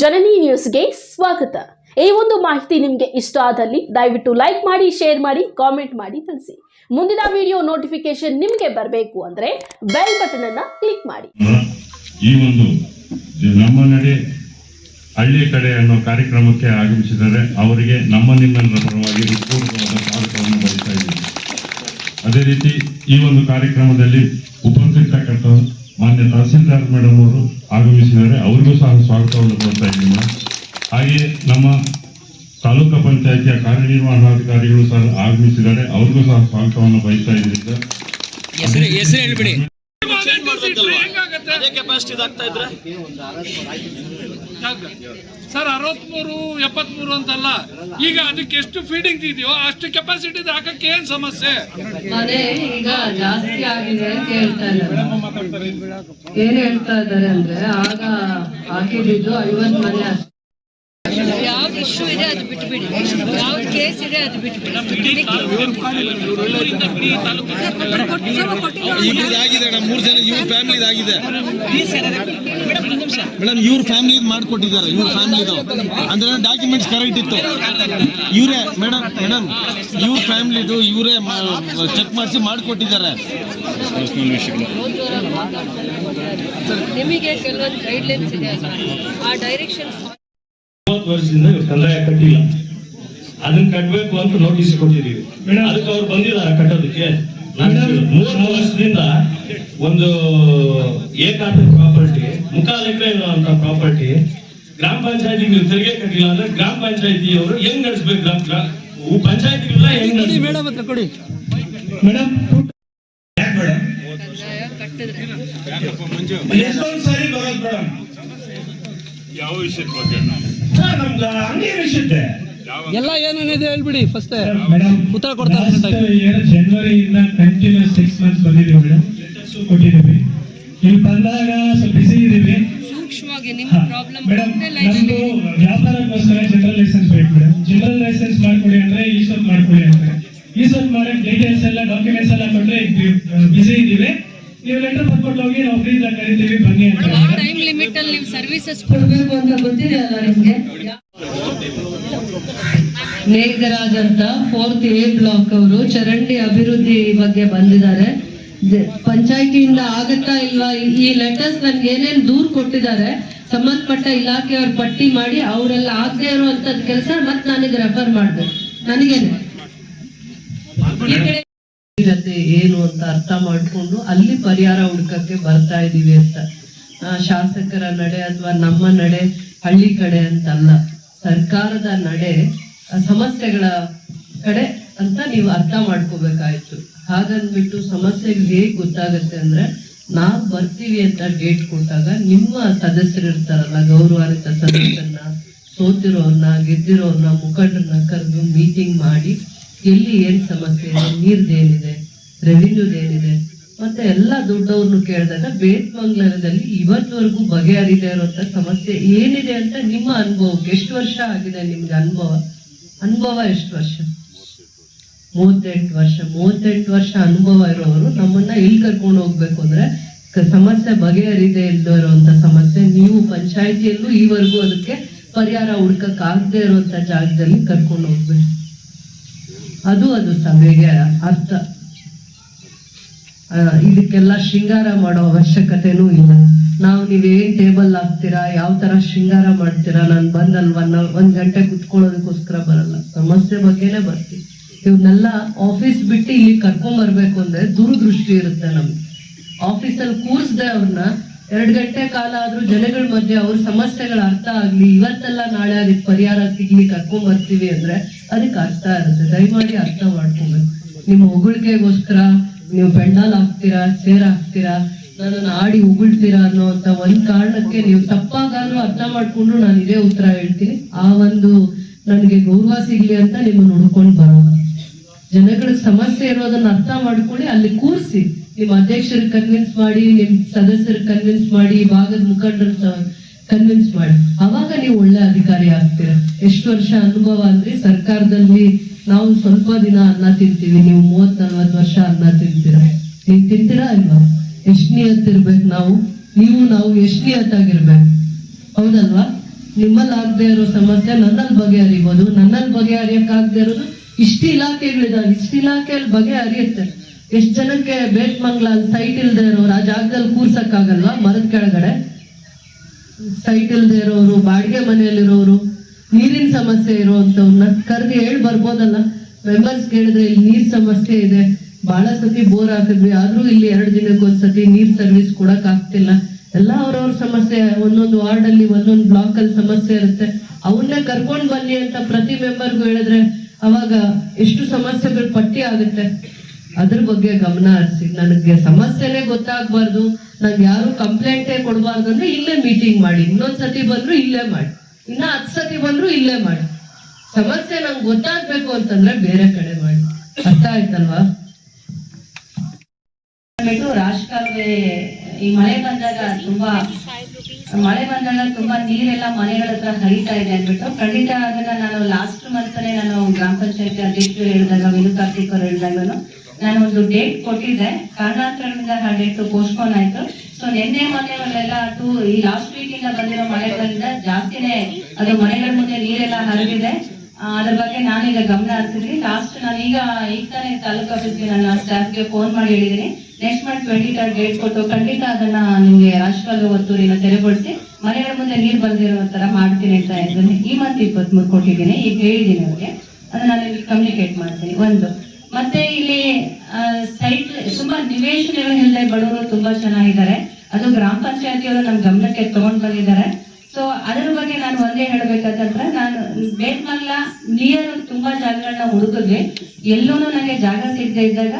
ಜನನಿ ನ್ಯೂಸ್ಗೆ ಸ್ವಾಗತ. ಈ ಒಂದು ಮಾಹಿತಿ ನಿಮಗೆ ಇಷ್ಟ ಆದಲ್ಲಿ ದಯವಿಟ್ಟು ಲೈಕ್ ಮಾಡಿ ಶೇರ್ ಮಾಡಿ ಕಾಮೆಂಟ್ ಮಾಡಿ ತಿಳಿಸಿ. ಮುಂದಿನ ವಿಡಿಯೋ ನೋಟಿಫಿಕೇಶನ್ ನಿಮಗೆ ಬರಬೇಕು ಅಂದ್ರೆ ಬೆಲ್ ಬಟನ್ ಅನ್ನ ಕ್ಲಿಕ್ ಮಾಡಿ. ಈ ಒಂದು ನಮ್ಮ ನಡೆ ಹಳ್ಳಿ ಕಡೆ ಅನ್ನೋ ಕಾರ್ಯಕ್ರಮಕ್ಕೆ ಆಗಮಿಸಿದರೆ ಅವರಿಗೆ ನಮ್ಮ ನಿಮ್ಮೆಲ್ಲರ ಪರವಾಗಿ ಹೃತ್ಪೂರ್ವಕವಾದ ಸ್ವಾಗತವನ್ನು ಬಯಸ್ತಾ ಇದ್ದೀವಿ ಅದೇ ರೀತಿ ಈ ಒಂದು ಕಾರ್ಯಕ್ರಮದಲ್ಲಿ ಉಪಸ್ಥಿತಕ್ಕಂಥ ಮಾನ್ಯ ತಹಸೀಲ್ದಾರ್ ಮೇಡಮ್ ಅವರು ಆಗಮಿಸಿದ್ದಾರೆ. ಅವರಿಗೂ ಸಹ ಸ್ವಾಗತವನ್ನು ಕೊಡ್ತಾ ಇದ್ದೀನಿ. ಹಾಗೆ ನಮ್ಮ ತಾಲೂಕು ಪಂಚಾಯಿತಿಯ ಕಾರ್ಯನಿರ್ವಹಣಾಧಿಕಾರಿಗಳು ಸಹ ಆಗಮಿಸಿದ್ದಾರೆ. ಅವ್ರಿಗೂ ಸಹ ಸ್ವಾಗತವನ್ನು ಬಯಸ್ತಾ ಇದ್ದೀವಿ ಸರ್ ಹೆಸರು ಹೆಸರು ಚೇಂಜ್ ಮಾಡ್ಬೇಕಲ್ವಾ ಅದೇ ಕೆಪಾಸಿಟಿ ಇದಾಗ್ತಾ ಇದ್ರೆ ಸರ್ ಅರವತ್ಮೂರು ಎಪ್ಪತ್ಮೂರು ಅಂತಲ್ಲ. ಈಗ ಅದಕ್ಕೆ ಎಷ್ಟು ಫೀಡಿಂಗ್ ಇದೆಯೋ ಅಷ್ಟು ಕೆಪಾಸಿಟಿ ಹಾಕಕ್ಕೆ ಏನ್ ಸಮಸ್ಯೆ? ಈಗ ಜಾಸ್ತಿ ಆಗಿದೆ ಅಂತ ಹೇಳ್ತಾ ಇದ್ದಾರೆ. ಏನ್ ಹೇಳ್ತಾ ಇದ್ದಾರೆ ಅಂದ್ರೆ ಆಗ ಹಾಕಿದ್ದು ಐವತ್ ಮನೆ ಇಶ್ಯೂ ಇದೆ ಅದು ಬಿಟ್ಬಿಡಿ. ಯಾವ್ದು ಕೇಸ್ ಇದೆ ಅದು ಬಿಟ್ಬಿಡಿ. ಇದಾಗಿದೆ ಮೇಡಮ್ ಮೂರು ಜನ ಇವ್ರ ಫ್ಯಾಮಿಲಿ ಆಗಿದೆ. ಮೇಡಮ್ ಇವ್ರ ಫ್ಯಾಮಿಲಿ ಮಾಡ್ಕೊಟ್ಟಿದ್ದಾರೆ ಇವ್ರ ಫ್ಯಾಮಿಲಿದು ಅಂದ್ರೆ ಡಾಕ್ಯುಮೆಂಟ್ಸ್ ಕರೆಕ್ಟ್ ಇತ್ತು. ಇವರೇ ಮೇಡಮ್ ಮೇಡಮ್ ಇವ್ರ ಫ್ಯಾಮಿಲಿದು ಇವರೇ ಚೆಕ್ ಮಾಡಿಸಿ ಮಾಡಿಕೊಟ್ಟಿದ್ದಾರೆ. ನಿಮಗೆ ಕೆಲವೊಂದು ಗೈಡ್ಲೈನ್ಸ್ ಇದೆ ಆ ಮೂವತ್ತು ವರ್ಷದಿಂದ ಇವ್ರು ಕಂದಾಯ ಕಟ್ಟಿಲ್ಲ. ಅದನ್ನ ಕಟ್ಟಬೇಕು ಅಂತ ನೋಟಿಸ್ ಕೊಟ್ಟಿದೀವಿ ಅದಕ್ಕೆ ಅವ್ರು ಬಂದಿದ್ದಾರೆ ಕಟ್ಟೋದಕ್ಕೆ. ಮೂರು ವರ್ಷದಿಂದ ಒಂದು ಏಕಾಂತ ಪ್ರಾಪರ್ಟಿ ಮುಕ್ಕಾಲು ಎಕರೆ ಇರುವಂತ ಪ್ರಾಪರ್ಟಿ ಗ್ರಾಮ ಪಂಚಾಯತಿ ನೀವು ತೆರಿಗೆ ಕಟ್ಟಿಲ್ಲ ಅಂದ್ರೆ ಗ್ರಾಮ ಪಂಚಾಯತಿಯವರು ಹೆಂಗ್ ನಡೆಸ್ಬೇಕು? ಗ್ರಾಮ ಪಂಚಾಯತಿ ಪಂಚಾಯತಿಗೆಲ್ಲ ಹೆಂಗ್ ನಡೆಸಿ ಮೇಡಮ್ ಎಷ್ಟೊಂದು ಸಾರಿ ಬರೋದು ಮೇಡಮ್. ಯಾವ ವಿಷಯದ ಬಗ್ಗೆ? ಸರ್ ನಮ್ದು ಎಲ್ಲ ಏನೇನಿದೆ ಹೇಳ್ಬಿಡಿ ಫಸ್ಟ್ ಮೇಡಮ್ ಉತ್ತರ ಕೊಡ್ತಾರೆ ಜನವರಿಯಿಂದ ಕಂಟಿನ್ಯೂಸ್ ಸಿಕ್ಸ್ ಮಂತ್ಸ್ ಬಂದಿದ್ದೀವಿ ಮೇಡಮ್. ಕೊಟ್ಟಿದ್ದೀವಿ. ಇಲ್ಲಿ ಬಂದಾಗ ಸ್ವಲ್ಪ ಬಿಸಿ ಇದ್ದೀವಿ. ಮೇಡಮ್ ನಮ್ದು ವ್ಯಾಪಾರಕ್ಕೋಸ್ಕರ ಜನರಲ್ ಲೈಸೆನ್ಸ್ ಬೇಕು ಮೇಡಮ್. ಜನರಲ್ ಲೈಸೆನ್ಸ್ ಮಾಡ್ಕೊಡಿ ಅಂದ್ರೆ ಈ ಸ್ವಲ್ಪ ಮಾಡ್ಕೊಡಿ ಅಂದ್ರೆ. ಈ ಸ್ವಲ್ಪ ಮಾಡಕ್ ಡೀಟೇಲ್ಸ್ ಎಲ್ಲ ಡಾಕ್ಯುಮೆಂಟ್ಸ್ ಎಲ್ಲ ಕೊಟ್ರೆ ಬಿಸಿ ಇದೀವಿ ನೀವು ಲೆಟರ್ ಬರ್ಕೊಟ್ಟು ಹೋಗಿ ನಾವು ಫ್ರೀ ಇದ್ದಾಗ ಕರಿತೀವಿ ಬನ್ನಿ ಅಂತ. ಯಾವ ಟೈಮ್ ಲಿಮಿಟ್ ಅಲ್ಲಿ ನೀವು ಸರ್ವಿಸಸ್ ಕೊಡ್ಬೇಕು ಅಂತ ಗೊತ್ತಿದೆ ಅಲ್ಲ ನೇಗರಾದಂತ ಫೋರ್ತ್ ಎ ಬ್ಲಾಕ್ ಅವರು ಚರಂಡಿ ಅಭಿವೃದ್ಧಿ ಬಗ್ಗೆ ಬಂದಿದ್ದಾರೆ. ಪಂಚಾಯಿತಿಯಿಂದ ಆಗತ್ತಾ ಇಲ್ವಾ? ಈ- ಲೆಟರ್ಸ್ ನನ್ಗೆ ಏನೇನ್ ದೂರ್ ಕೊಟ್ಟಿದ್ದಾರೆ ಸಂಬಂಧಪಟ್ಟ ಇಲಾಖೆಯವ್ರ ಪಟ್ಟಿ ಮಾಡಿ ಅವರೆಲ್ಲ ಆಗದೆ ಇರುವಂತದ್ ಕೆಲಸ ಮತ್ ನನಗೆ ರೆಫರ್ ಮಾಡಿದೆ. ನನಗೇನೆ. ಜೊತೆ ಏನು ಅಂತ ಅರ್ಥ ಮಾಡ್ಕೊಂಡು ಅಲ್ಲಿ ಪರಿಹಾರ ಹುಡ್ಕಕ್ಕೆ ಬರ್ತಾ ಇದೀವಿ ಅಂತ. ಶಾಸಕರ ನಡೆ ಅಥವಾ ನಮ್ಮ ನಡೆ ಹಳ್ಳಿ ಕಡೆ ಅಂತಲ್ಲ. ಸರ್ಕಾರದ ನಡೆ ಸಮಸ್ಯೆಗಳ ಕಡೆ ಅಂತ ನೀವು ಅರ್ಥ ಮಾಡ್ಕೋಬೇಕಾಯ್ತು. ಹಾಗಂದ್ಬಿಟ್ಟು ಸಮಸ್ಯೆಗೆ ಹೇಗ್ ಗೊತ್ತಾಗತ್ತೆ ಅಂದ್ರೆ, ನಾವ್ ಬರ್ತೀವಿ ಅಂತ ಡೇಟ್ ಕೊಟ್ಟಾಗ ನಿಮ್ಮ ಸದಸ್ಯರು ಇರ್ತಾರಲ್ಲ, ಗೌರವಾನ್ವಿತ ಸದಸ್ಯರನ್ನ, ಸೋತಿರೋರ್ನ, ಗೆದ್ದಿರೋರ್ನ, ಮುಖಂಡರನ್ನ ಕರೆದು ಮೀಟಿಂಗ್ ಮಾಡಿ ಎಲ್ಲಿ ಏನ್ ಸಮಸ್ಯೆ ಇದೆ ನೀರ್ದೇನಿದೆ ರೆವಿನ್ಯೂದ್ ಏನಿದೆ ಅಂತ ಎಲ್ಲಾ ದುಡ್ಡವ್ರನ್ನು ಕೇಳಿದಾಗ ಬೇತ್ ಮಂಗಲದಲ್ಲಿ ಇವತ್ತವರೆಗೂ ಬಗೆಹರಿದೆ ಇರುವಂತ ಸಮಸ್ಯೆ ಏನಿದೆ ಅಂತ ನಿಮ್ಮ ಅನುಭವಕ್ಕೆ ಎಷ್ಟು ವರ್ಷ ಆಗಿದೆ ನಿಮ್ಗೆ ಅನುಭವ? ಅನುಭವ ಎಷ್ಟು ವರ್ಷ? ಮೂವತ್ತೆಂಟು ವರ್ಷ. ಮೂವತ್ತೆಂಟು ವರ್ಷ ಅನುಭವ ಇರೋರು ನಮ್ಮನ್ನ ಇಲ್ಲಿ ಕರ್ಕೊಂಡು ಹೋಗ್ಬೇಕು ಅಂದ್ರೆ ಸಮಸ್ಯೆ ಬಗೆಹರಿದೆ ಇಲ್ದೋ ಇರುವಂತ ಸಮಸ್ಯೆ ನೀವು ಪಂಚಾಯತಿಯಲ್ಲೂ ಈವರೆಗೂ ಅದಕ್ಕೆ ಪರಿಹಾರ ಹುಡ್ಕಕ್ ಆಗದೆ ಇರುವಂತ ಜಾಗದಲ್ಲಿ ಕರ್ಕೊಂಡು ಹೋಗ್ಬೇಕು. ಅದು ಅದು ಸಭೆಗೆ ಅರ್ಥ. ಇದಕ್ಕೆಲ್ಲ ಶೃಂಗಾರ ಮಾಡೋ ಅವಶ್ಯಕತೆನೂ ಇಲ್ಲ. ನಾವು ನೀವೇನ್ ಟೇಬಲ್ ಹಾಕ್ತೀರಾ, ಯಾವ ತರ ಶೃಂಗಾರ ಮಾಡ್ತೀರಾ, ನಾನು ಬಂದಲ್ವಾ, ನಾವು ಒಂದ್ ಗಂಟೆ ಕುತ್ಕೊಳ್ಳೋದಕ್ಕೋಸ್ಕರ ಬರಲ್ಲ. ಸಮಸ್ಯೆ ಬಗ್ಗೆನೇ ಬರ್ತೀವಿ. ಇವನ್ನೆಲ್ಲ ಆಫೀಸ್ ಬಿಟ್ಟು ಇಲ್ಲಿ ಕರ್ಕೊಂಡ್ ಬರ್ಬೇಕು ಅಂದ್ರೆ ದೂರದೃಷ್ಟಿ ಇರುತ್ತೆ ನಮ್ಗೆ. ಆಫೀಸಲ್ಲಿ ಕೂರಿಸ್ದೆ ಅವ್ರನ್ನ ಎರಡ್ ಗಂಟೆ ಕಾಲ ಆದ್ರೂ ಜನಗಳ ಮಧ್ಯೆ ಅವ್ರ ಸಮಸ್ಯೆಗಳ ಅರ್ಥ ಆಗ್ಲಿ, ಇವತ್ತೆಲ್ಲ ನಾಳೆ ಅದಕ್ಕೆ ಪರಿಹಾರ ಸಿಗ್ಲಿ ಕರ್ಕೊಂಡ್ ಬರ್ತೀವಿ ಅಂದ್ರೆ ಅದಕ್ಕೆ ಅರ್ಥ ಇರುತ್ತೆ. ದಯಮಾಡಿ ಅರ್ಥ ಮಾಡ್ಕೊಬೇಕು ನಿಮ್ಮ ಹೊಗಳಿಕೆಗೋಸ್ಕರ ನೀವು ಬೆಂಡಾಲ್ ಹಾಕ್ತೀರಾ ಸೇರ್ ಹಾಕ್ತೀರಾ, ನನ್ನನ್ನು ಆಡಿ ಉಗುಳ್ತೀರಾ ಅನ್ನೋಂತ ಒಂದ್ ಕಾರಣಕ್ಕೆ ನೀವು ತಪ್ಪಾಗಾದ್ರೂ ಅರ್ಥ ಮಾಡ್ಕೊಂಡು ನಾನು ಇದೇ ಉತ್ತರ ಹೇಳ್ತೀನಿ. ಆ ಒಂದು ನನಗೆ ಗೌರವ ಸಿಗ್ಲಿ ಅಂತ ನಿಮ್ಮನ್ನ ಹುಡ್ಕೊಂಡು ಬರೋಣ ಜನಗಳ ಸಮಸ್ಯೆ ಇರೋದನ್ನ ಅರ್ಥ ಮಾಡ್ಕೊಳ್ಳಿ, ಅಲ್ಲಿ ಕೂರಿಸಿ. ನಿಮ್ಮ ಅಧ್ಯಕ್ಷರಿಗೆ ಕನ್ವಿನ್ಸ್ ಮಾಡಿ ನಿಮ್ ಸದಸ್ಯರಿಗೆ ಕನ್ವಿನ್ಸ್ ಮಾಡಿ, ಭಾಗದ ಮುಖಂಡರ ಕನ್ವಿನ್ಸ್ ಮಾಡಿ. ಅವಾಗ ನೀವು ಒಳ್ಳೆ ಅಧಿಕಾರಿ ಆಗ್ತೀರಾ? ಎಷ್ಟು ವರ್ಷ ಅನುಭವ ಅಂದ್ರೆ ಸರ್ಕಾರದಲ್ಲಿ ನಾವು ಸ್ವಲ್ಪ ದಿನ ಅನ್ನ ತಿಂತೀವಿ, ನೀವು ಮೂವತ್ ನಲ್ವತ್ ವರ್ಷ ಅನ್ನ ತಿಂತೀರ? ನೀವು ತಿಂತೀರಾ ಅಲ್ವಾ? ಎಷ್ಟ್ ನಾವು? ನೀವು, ನಾವು ಎಷ್ಟ್ ನಿಯತ್ತಾಗಿರ್ಬೇಕು? ಹೌದಲ್ವಾ? ನಿಮ್ಮಲ್ಲಿ ಆಗದೆ ಇರೋ ಸಮಸ್ಯೆ ನನ್ನಲ್ಲಿ ಬಗೆಹರಿಬೋದು. ನನ್ನಲ್ಲಿ ಬಗೆಹರಿಯಕ್ಕಾಗದೆ ಇರೋದು ಇಷ್ಟು ಇಲಾಖೆಗಳಿದಾವೆ. ಇಷ್ಟು ಇಲಾಖೆಯಲ್ಲಿ ಬಗೆಹರಿಯುತ್ತೆ. ಎಷ್ಟು ಜನಕ್ಕೆ ಬೇಟ್ಮಂಗ್ಲ ಸೈಟ್ ಇಲ್ದೇ ಇರೋರು, ಆ ಜಾಗದಲ್ಲಿ ಕೂರ್ಸಕ್ಕಾಗಲ್ವಾ? ಮರದ ಕೆಳಗಡೆ? ಸೈಟ್ ಇಲ್ದೆ ಇರೋರು, ಬಾಡಿಗೆ ಮನೆಯಲ್ಲಿರೋರು, ನೀರಿನ ಸಮಸ್ಯೆ ಇರುವಂತವ್ರನ್ನ ಕರೆದು ಹೇಳಿ ಬರ್ಬೋದಲ್ಲ? ಮೆಂಬರ್ಸ್ ಕೇಳಿದ್ರೆ ಇಲ್ಲಿ ನೀರ್ ಸಮಸ್ಯೆ ಇದೆ. ಬಹಳ ಸತಿ ಬೋರ್ ಹಾಕಿದ್ವಿ. ಆದ್ರೂ ಇಲ್ಲಿ ಎರಡು ದಿನಕ್ಕೆ ಒಂದ್ಸತಿ ನೀರ್ ಸರ್ವಿಸ್ ಕೊಡಕ್ ಆಗ್ತಿಲ್ಲ. ಎಲ್ಲಾ ಅವ್ರವ್ರ ಸಮಸ್ಯೆ, ಒಂದೊಂದು ವಾರ್ಡ್ ಅಲ್ಲಿ ಒಂದೊಂದು ಬ್ಲಾಕ್ ಅಲ್ಲಿ ಸಮಸ್ಯೆ ಇರುತ್ತೆ. ಅವನ್ನೇ ಕರ್ಕೊಂಡ್ ಬನ್ನಿ ಅಂತ ಪ್ರತಿ ಮೆಂಬರ್ಗೂ ಹೇಳಿದ್ರೆ ಅವಾಗ ಎಷ್ಟು ಸಮಸ್ಯೆಗಳು ಪಟ್ಟಿ ಆಗುತ್ತೆ. ಅದ್ರ ಬಗ್ಗೆ ಗಮನ ಹರಿಸಿ. ನನಗೆ ಸಮಸ್ಯೆನೇ ಗೊತ್ತಾಗ್ಬಾರ್ದು. ನಂಗೆ ಯಾರು ಕಂಪ್ಲೇಂಟೇ ಕೊಡಬಾರ್ದು ಅಂದ್ರೆ ಇಲ್ಲೇ ಮೀಟಿಂಗ್ ಮಾಡಿ. ಇನ್ನೊಂದ್ ಸತಿ ಬಂದ್ರು ಇಲ್ಲೇ ಮಾಡಿ. ಇನ್ನ ಹತ್ ಸತಿ ಬಂದ್ರು ಇಲ್ಲೇ ಮಾಡಿ. ಸಮಸ್ಯೆ ನಂಗೆ ಗೊತ್ತಾಗ್ಬೇಕು ಅಂತಂದ್ರೆ ಬೇರೆ ಕಡೆ ಮಾಡಿ. ಅರ್ಥ ಆಯ್ತಲ್ವಾ? ರಾಜಕಾಲುವೆ, ಈ ಮಳೆ ಬಂದಾಗ ತುಂಬಾ, ಮಳೆ ಬಂದಾಗ ತುಂಬಾ ನೀರೆಲ್ಲ ಮನೆಗಳ ಹತ್ರ ಹರಿತಾ ಇದೆ ಅಂದ್ಬಿಟ್ಟು, ಖಂಡಿತ ಅದನ್ನ ನಾನು ಲಾಸ್ಟ್ ಮಂತ್ ನಾನು ಗ್ರಾಮ ಪಂಚಾಯತಿ ಅಧ್ಯಕ್ಷರು ಹೇಳಿದಾಗ ವಿನು ಕಾರ್ತಿಕ್ ಅವರು ಹೇಳಿದಾಗನು ನಾನು ಒಂದು ಡೇಟ್ ಕೊಟ್ಟಿದ್ದೆ. ಕಾರಣಾಂತರಗಳಿಂದ ಆ ಡೇಟ್ ಪೋಸ್ಟ್ಪೋನ್ ಆಯ್ತು. ಸೊ ನಿನ್ನೆ ಮೊನ್ನೆಗಳೆಲ್ಲ ಟೂ ಈ ಲಾಸ್ಟ್ ವೀಕ್ ಇಂದ ಬಂದಿರೋ ಮಳೆಗಳಿಂದ ಜಾಸ್ತಿನೇ ಅದು ಮನೆಗಳ ಮುಂದೆ ನೀರೆಲ್ಲ ಹರಿದಿದೆ. ಅದ್ರ ಬಗ್ಗೆ ನಾನೀಗ ಗಮನ ಹರಿಸಿದ್ರಿ ಲಾಸ್ಟ್ ನಾನೀಗ ಈಗ ತಾನೇ ತಾಲೂಕು ಆಫೀಸ್ಗೆ ನನ್ನ ಸ್ಟಾಫ್ಗೆ ಫೋನ್ ಮಾಡಿ ಹೇಳಿದ್ದೀನಿ. Next month twenty third date ಕೊಟ್ಟು ಖಂಡಿತ ಅದನ್ನ ನಿಮ್ಗೆ ರಾಜಕಾಲ ಒತ್ತೂರಿನ ತೆರೆಗೊಳಿಸಿ ಮನೆಗಳ ಮುಂದೆ ನೀರು ಬಂದಿರೋ ತರ ಮಾಡ್ತೀನಿ ಅಂತ ಇದ್ದೀನಿ ಈ ಮಂತ್ ಇಪ್ಪತ್ಮೂರು ಕೊಟ್ಟಿದ್ದೀನಿ. ಈಗ ಹೇಳಿದ್ದೀನಿ ಅವ್ರಿಗೆ. ಅದನ್ನ ನಾನು ಕಮ್ಯುನಿಕೇಟ್ ಮಾಡ್ತೀನಿ. ಒಂದು ಮತ್ತೆ ಇಲ್ಲಿ ಸೈಟ್ ತುಂಬಾ ನಿವೇಶನಗಳು ಇಲ್ಲದೆ ಬಡವರು ತುಂಬಾ ಚೆನ್ನಾಗಿದ್ದಾರೆ. ಅದು ಗ್ರಾಮ ಪಂಚಾಯತಿಯವರು ನಮ್ಮ ಗಮನಕ್ಕೆ ತಗೊಂಡ್ ಬಂದಿದ್ದಾರೆ. ಸೊ ಅದರ ಬಗ್ಗೆ ನಾನು ಒಂದೇ ಹೇಳ್ಬೇಕಂತಂದ್ರೆ, ನಾನು ಬೇಟ್ಮಲ್ಲ ನಿಯರ್ ತುಂಬಾ ಜಾಗಗಳನ್ನ ಹುಡುಕಿದ್ವಿ. ಎಲ್ಲೂ ನನಗೆ ಜಾಗ ಸಿಗದೆ ಇದ್ದಾಗ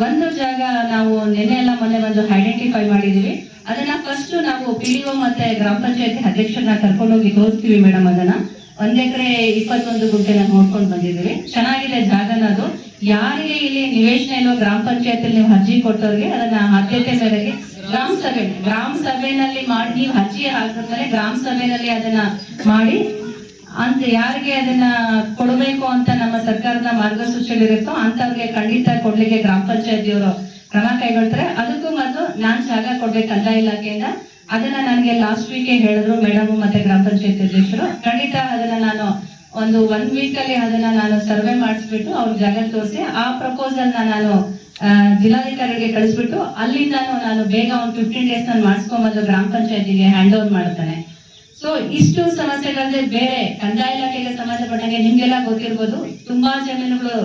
ಒಂದು ಜಾಗ ನಾವು ನಿನ್ನೆ ಎಲ್ಲ ಮೊನ್ನೆ ಒಂದು ಐಡೆಂಟಿಫೈ ಮಾಡಿದೀವಿ. ಅದನ್ನ ಫಸ್ಟ್ ನಾವು ಪಿ ಮತ್ತೆ ಗ್ರಾಮ ಪಂಚಾಯತಿ ಅಧ್ಯಕ್ಷರನ್ನ ಕರ್ಕೊಂಡೋಗಿ ತೋರಿಸ್ತೀವಿ ಮೇಡಮ್ ಅದನ್ನ. ಒಂದ್ ಎಕರೆ ಇಪ್ಪತ್ತೊಂದು ಗುಂಟೆನ ನೋಡ್ಕೊಂಡು ಬಂದಿದ್ದೀವಿ. ಚೆನ್ನಾಗಿದೆ ಜಾಗನ ಅದು. ಯಾರಿಗೆ ಇಲ್ಲಿ ನಿವೇಶನ ಇಲ್ಲೋ ಗ್ರಾಮ ಪಂಚಾಯತ್ ನೀವು ಅರ್ಜಿ ಕೊಟ್ಟವ್ರಿಗೆ ಅದನ್ನ ಆದ್ಯತೆ ಮೇರೆಗೆ ಗ್ರಾಮ ಸಭೆ, ಗ್ರಾಮ ಸಭೆನಲ್ಲಿ ಮಾಡಿ ನೀವು ಅರ್ಜಿ ಹಾಕಿದ್ಮೇಲೆ ಗ್ರಾಮ ಸಭೆನಲ್ಲಿ ಅದನ್ನ ಮಾಡಿ, ಅಂತ ಯಾರಿಗೆ ಅದನ್ನ ಕೊಡಬೇಕು ಅಂತ ನಮ್ಮ ಸರ್ಕಾರದ ಮಾರ್ಗಸೂಚಿಗಳಿರುತ್ತೋ ಅಂತವ್ರಿಗೆ ಖಂಡಿತ ಕೊಡ್ಲಿಕ್ಕೆ ಗ್ರಾಮ ಪಂಚಾಯತಿಯವರು ಕ್ರಮ ಕೈಗೊಳ್ತಾರೆ. ಅದಕ್ಕೂ ಮೊದಲು ನಾನ್ ಜಾಗ ಕೊಡ್ಬೇಕು ಕಂದಾಯ ಇಲಾಖೆಯಿಂದ. ಅದನ್ನ ನನಗೆ ಲಾಸ್ಟ್ ವೀಕ್ ಹೇಳಿದ್ರು ಮೇಡಮ್ ಮತ್ತೆ ಗ್ರಾಮ ಪಂಚಾಯತ್ ಅಧ್ಯಕ್ಷರು. ಖಂಡಿತ ಅದನ್ನ ನಾನು ಒಂದು ಒನ್ ವೀಕ್ ಅಲ್ಲಿ ಅದನ್ನ ನಾನು ಸರ್ವೆ ಮಾಡಿಸ್ಬಿಟ್ಟು ಅವ್ರ ಜಾಗ ತೋರಿಸಿ, ಆ ಪ್ರಪೋಸಲ್ ನಾನು ಜಿಲ್ಲಾಧಿಕಾರಿಗೆ ಕಳಿಸ್ಬಿಟ್ಟು ಅಲ್ಲಿಂದ ನಾನು ಬೇಗ ಒಂದು ಫಿಫ್ಟೀನ್ ಡೇಸ್ ನಾನು ಮಾಡಿಸ್ಕೊಂಬಂದು ಗ್ರಾಮ ಪಂಚಾಯತಿಗೆ ಹ್ಯಾಂಡ್ ಓವರ್ ಮಾಡ್ತಾನೆ. ಸೊ ಇಷ್ಟು ಸಮಸ್ಯೆಗಳಂದ್ರೆ ಬೇರೆ ಕಂದಾಯ ಇಲಾಖೆಗೆ ಸಂಬಂಧಪಟ್ಟಂಗೆ ನಿಮ್ಗೆಲ್ಲ ಗೊತ್ತಿರ್ಬೋದು. ತುಂಬಾ ಜಮೀನುಗಳು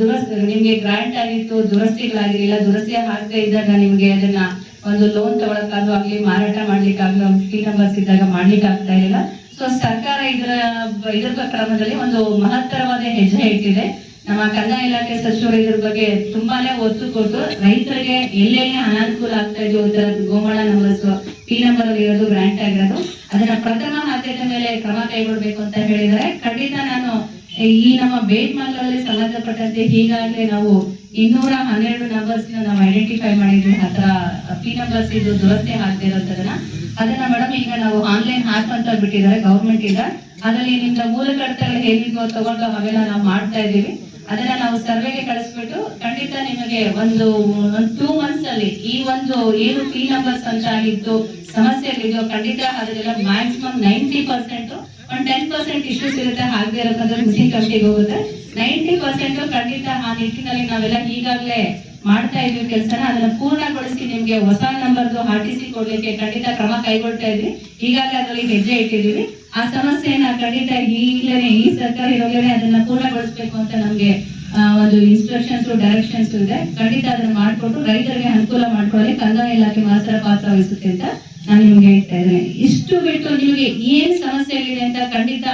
ದುರಸ್ತಿ ನಿಮ್ಗೆ ಗ್ರಾಂಟ್ ಆಗಿತ್ತು ದುರಸ್ತಿಗಳಾಗಿರ್ಲಿಲ್ಲ ದುರಸ್ತಿ ಆಗದೆ ಇದ್ದಾಗ ನಿಮ್ಗೆ ಅದನ್ನ ಒಂದು ಲೋನ್ ತಗೊಳಕ್ಕಾದ್ರೂ ಆಗ್ಲಿ, ಮಾರಾಟ ಮಾಡ್ಲಿಕ್ಕಾಗ್ಲಿ ಫೀ ನಂಬರ್ಸ್ ಇದ್ದಾಗ ಮಾಡ್ಲಿಕ್ಕೆ ಆಗ್ತಾ ಇರಲಿಲ್ಲ. ಸೊ ಸರ್ಕಾರ ಇದರ ಇದರ ಕ್ರಮದಲ್ಲಿ ಒಂದು ಮಹತ್ತರವಾದ ಹೆಜ್ಜೆ ಇಟ್ಟಿದೆ. ನಮ್ಮ ಕಂದಾಯ ಇಲಾಖೆ ಸಚಿವರು ಇದ್ರ ಬಗ್ಗೆ ತುಂಬಾನೇ ಒತ್ತು ಕೊಟ್ಟು ರೈತರಿಗೆ ಎಲ್ಲೆಲ್ಲಿ ಅನಾನುಕೂಲ ಆಗ್ತಾ ಇದೆಯೋ ಈ ತರದ ಗೋಮಾಳ ನಂಬರ್ಸ್ ಪಿ ನಂಬರ್ ಇರೋದು ಗ್ರಾಂಟ್ ಆಗಿರೋದು. ಅದನ್ನ ಪ್ರಥಮ ಆದ್ಯತೆ ಮೇಲೆ ಕ್ರಮ ಕೈಗೊಳ್ಬೇಕು ಅಂತ ಹೇಳಿದರೆ ಖಂಡಿತ ನಾನು ಈ ನಮ್ಮ ಬೇಟ್ಮಲ್ಗಳಲ್ಲಿ ಸಂಬಂಧಪಟ್ಟಂತೆ ಈಗಾಗಲೇ ನಾವು ಇನ್ನೂರ ಹನ್ನೆರಡು ನಂಬರ್ಸ್ ನಾವು ಐಡೆಂಟಿಫೈ ಮಾಡಿದ್ವಿ. ಆತರ ಪಿ ನಂಬರ್ಸ್ ಇದು ದುರಸ್ತಿ ಆಗದೆ ಇರೋದನ್ನ ಅದನ್ನ ಮೇಡಮ್ ಈಗ ನಾವು ಆನ್ಲೈನ್ ಆಪ್ ಅಂತ ಬಿಟ್ಟಿದ್ದಾರೆ ಗೌರ್ಮೆಂಟ್ ಇಂದ. ಅದರಲ್ಲಿ ನಿಮ್ದ ಮೂಲ ಕಡತಗಳು ಹೇಗಿದ್ವೋ ತಗೊಂಡು ಅವೆಲ್ಲ ನಾವು ಮಾಡ್ತಾ ಇದೀವಿ ಅದನ್ನ ನಾವು ಸರ್ವೆಗೆ ಕಳಿಸ್ಬಿಟ್ಟು ಖಂಡಿತ ನಿಮಗೆ ಒಂದು ಟೂ ಮಂತ್ಸ್ ಅಲ್ಲಿ ಈ ಒಂದು ಏನು ಪಿ ನಂಬರ್ಸ್ ಅಂತ ಆಗಿತ್ತು ಸಮಸ್ಯೆಗಳಿದೆಯೋ ಖಂಡಿತ ಅದನ್ನೆಲ್ಲ ಮ್ಯಾಕ್ಸಿಮಮ್ ನೈಂಟಿ ಪರ್ಸೆಂಟ್ ಒಂದ್ ಟೆನ್ ಪರ್ಸೆಂಟ್ ಇಶ್ಯೂಸ್ ಇರುತ್ತೆ, ಹಾಗೆ ಇರೋಕ್ಕಂದ್ರೆ ಮಿಸಿಂಗ್ ಕಮಿಟಿಗೆ ಹೋಗುತ್ತೆ. ನೈಂಟಿ ಪರ್ಸೆಂಟ್ ಖಂಡಿತ ಆ ನಿಟ್ಟಿನಲ್ಲಿ ನಾವೆಲ್ಲ ಈಗಾಗಲೇ ಮಾಡ್ತಾ ಇದೀವಿ ಕೆಲಸನ. ಅದನ್ನ ಪೂರ್ಣಗೊಳಿಸಿ ನಿಮ್ಗೆ ಹೊಸ ನಂಬರ್ದು ಆರ್ ಟಿ ಸಿ ಕೊಡ್ಲಿಕ್ಕೆ ಖಂಡಿತ ಕ್ರಮ ಕೈಗೊಳ್ತಾ ಇದ್ವಿ. ಈಗಾಗಲೇ ಅದರಲ್ಲಿ ಹೆಜ್ಜೆ ಇಟ್ಟಿದೀವಿ ಆ ಸಮಸ್ಯೆಯನ್ನ ಖಂಡಿತ ಈಗಲೇ ಈ ಸರ್ಕಾರ ಇರೋಗ್ಲೇ ಅದನ್ನ ಪೂರ್ಣಗೊಳಿಸ್ಬೇಕು ಅಂತ ನಮ್ಗೆ ಒಂದು ಇನ್ಸ್ಟ್ರಕ್ಷನ್ಸ್ ಡೈರೆಕ್ಷನ್ಸ್ ಇದೆ. ಖಂಡಿತ ಅದನ್ನ ಮಾಡ್ಕೊಟ್ಟು ರೈತರಿಗೆ ಅನುಕೂಲ ಮಾಡ್ಕೊಳ್ಳಿ. ಕಂದಾಯ ಇಲಾಖೆ ಮಾತ್ರ ಪಾತ್ರ ವಹಿಸುತ್ತೆ ಅಂತ ನಾನು ನಿಮ್ಗೆ ಹೇಳ್ತಾ ಇದ್ದೇನೆ. ಇಷ್ಟು ಬಿಟ್ಟು ನಿಮಗೆ ಏನ್ ಸಮಸ್ಯೆಗಳಿದೆ ಅಂತ ಖಂಡಿತ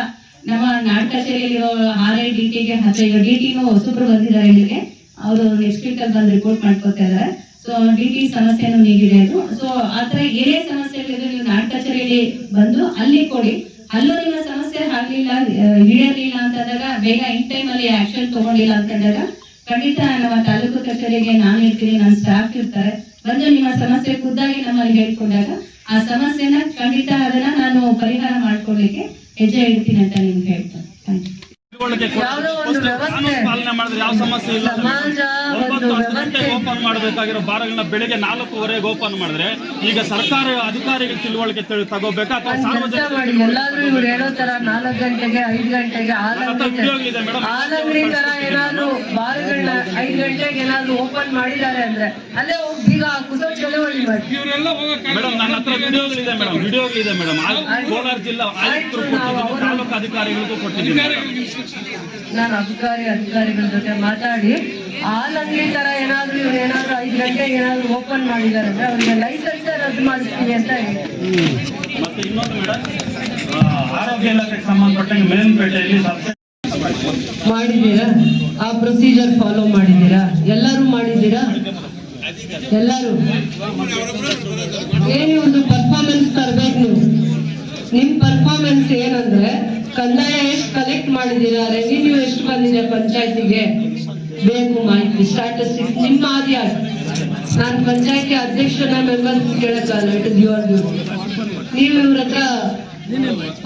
ನಮ್ಮ ನಾಡ ಕಚೇರಿಯಲ್ಲಿರೋ ಆರ್ ಐ ಡಿ ಟಿಗೆ ಈಗ ಡಿ ಟಿನೂ ಹೊಸಬ್ರು ಬಂದಿದ್ದಾರೆ ಇಲ್ಲಿಗೆ. ಅವರು ನೆಕ್ಸ್ಟ್ ವೀಕ್ ಅಲ್ಲಿ ಬಂದು ರಿಪೋರ್ಟ್ ಮಾಡ್ಕೊತಾ ಇದಾರೆ ಸೊ ಡಿ ಟಿ ಸಮಸ್ಯೆನೂ ನೀಗಿದೆ ಅದು. ಸೊ ಆತರ ಏನೇ ಸಮಸ್ಯೆ ಸಮಸ್ಯೆಗಳಿದ್ರು ನೀವು ನಾಡ ಕಚೇರಿಯಲ್ಲಿ ಬಂದು ಅಲ್ಲಿ ಕೊಡಿ. ಅಲ್ಲೂ ನಿಮ್ಮ ಸಮಸ್ಯೆ ಆಗ್ಲಿಲ್ಲ ಹಿಡಿಯಲಿಲ್ಲ ಅಂತಂದಾಗ ಬೇಗ ಇನ್ ಟೈಮ್ ಅಲ್ಲಿ ಆಕ್ಷನ್ ತಗೊಂಡಿಲ್ಲ ಅಂತಂದಾಗ ಖಂಡಿತ ನಮ್ಮ ತಾಲೂಕು ಕಚೇರಿಗೆ ನಾನು ಇರ್ತೀನಿ, ನನ್ನ ಸ್ಟಾಫ್ ಇರ್ತಾರೆ. ಬಂದು ನಿಮ್ಮ ಸಮಸ್ಯೆ ಖುದ್ದಾಗಿ ನಮ್ಮಲ್ಲಿ ಹೇಳ್ಕೊಂಡಾಗ ಆ ಸಮಸ್ಯೆನ ಖಂಡಿತ ಅದನ್ನ ನಾನು ಪರಿಹಾರ ಮಾಡ್ಕೊಡ್ಲಿಕ್ಕೆ ಹೆಜ್ಜೆ ಇಡ್ತೀನಿ ಅಂತ ನಿಮ್ಗೆ ಹೇಳ್ತೇನೆ. ಥ್ಯಾಂಕ್ ಯು ಯಾವುದೋ ಒಂದು ವ್ಯವಸ್ಥೆ. ಪಾಲನೆ ಮಾಡಿದ್ರೆ ಯಾವ ಸಮಸ್ಯೆ ಇಲ್ಲ. ಸಮಾಜ ಒಂದು ವ್ಯವಸ್ಥೆ. ಓಪನ್ ಮಾಡಬೇಕಾಗಿರೋ ಬಾರಗಳನ್ನ ಬೆಳಿಗ್ಗೆ ನಾಲ್ಕೂವರೆಗೆ ಓಪನ್ ಮಾಡಿದ್ರೆ ಈಗ ಸರ್ಕಾರ ಅಧಿಕಾರಿಗಳ ತಿಳುವಳಿಕೆ ತಿಳಿ- ತಗೋಬೇಕಾ? ಅಥವಾ ಸಾರ್ವಜನಿಕ ಎಲ್ಲಾದ್ರೂ ಇವ್ರು ಹೇಳೋ ತರ ನಾಲ್ಕು ಗಂಟೆಗೆ ಐದು ಗಂಟೆಗೆ ಹಾಲಂಗಡಿ ಇದೆ ಮೇಡಮ್. ಹಾಲಂಗಡಿ ತರ ಏನಾದ್ರು ಬಾರ್ಗಳನ್ನ ಐದು ಗಂಟೆಗೆ ಏನಾದ್ರು ಓಪನ್ ಮಾಡಿದ್ದಾರೆ ಅಂದ್ರೆ ಅಲ್ಲೇ ಹೋಗಿ ಬೀಗ ಹಾಕುದು ಚಳವಳಿ ಮಾಡಿ. ಇವರೆಲ್ಲ ಹೋಗಕ್ಕೆ ಮೇಡಮ್ ನನ್ನ ಹತ್ರ ವಿಡಿಯೋಗಳಿದೆ ಮೇಡಮ್. ವಿಡಿಯೋಗಳಿದೆ ಮೇಡಮ್. ಕೋಲಾರ ಜಿಲ್ಲಾ ಆಯುಕ್ತರು ತಾಲೂಕು ಅಧಿಕಾರಿಗಳಿಗೂ ಕೊಟ್ಟಿದ್ದೀನಿ ನಾನು ಅಧಿಕಾರಿ ಅಧಿಕಾರಿಗಳ ಜೊತೆ ಮಾತಾಡಿ ಹಾಲಂಗಡಿ ತರ ಏನಾದ್ರು ಇವ್ರು ಏನಾದ್ರು ಐದು ಗಂಟೆಗೆ ಏನಾದ್ರು ಓಪನ್ ಮಾಡಿದ್ದಾರೆ ಅಂದ್ರೆ ಅವ್ರಿಗೆ ಲೈಸೆನ್ಸ್ ರದ್ದು ಮಾಡಿಸ್ತೀವಿ ಅಂತ ಆರೋಗ್ಯ ಇಲಾಖೆಗೆ ಸಂಬಂಧಪಟ್ಟಂಗೆ ಮೇಲ್ಪೇಟೆಯಲ್ಲಿ ಸಬ್ಸಿಡಿ ಮಾಡಿದ್ದೀರಾ? ಆ ಪ್ರೊಸೀಜರ್ ಫಾಲೋ ಮಾಡಿದ್ದೀರಾ? ಎಲ್ಲರೂ ಮಾಡಿದ್ದೀರಾ? ಎಲ್ಲರೂ? ಏನೇ ಒಂದು ಪರ್ಫಾರ್ಮೆನ್ಸ್ ತರಬೇಕು ನೀವು. ನಿಮ್ ಪರ್ಫಾರ್ಮೆನ್ಸ್ ಏನಂದ್ರೆ ಕಂದಾಯ ಎಷ್ಟು ಕಲೆಕ್ಟ್ ಮಾಡಿದ್ದೀರಾ? ರೆವಿನ್ಯೂ ಎಷ್ಟು ಬಂದಿದೆ ಪಂಚಾಯತಿಗೆ? ಬೇಕು ಮಾಹಿತಿ. ಸ್ಟಾಟಿಸ್ಟಿಕ್ಸ್ ನಿಮ್ಮ ಆದ್ಯ. ನಾನು ಪಂಚಾಯತಿ ಅಧ್ಯಕ್ಷನ ಮೆಂಬರ್ ಕೇಳಕ್ಕಲ್ಲ ಇಟ್ ಇಸ್ ಯುವರ್ ಡ್ಯೂ ನೀವು ಇವ್ರ ಹತ್ರ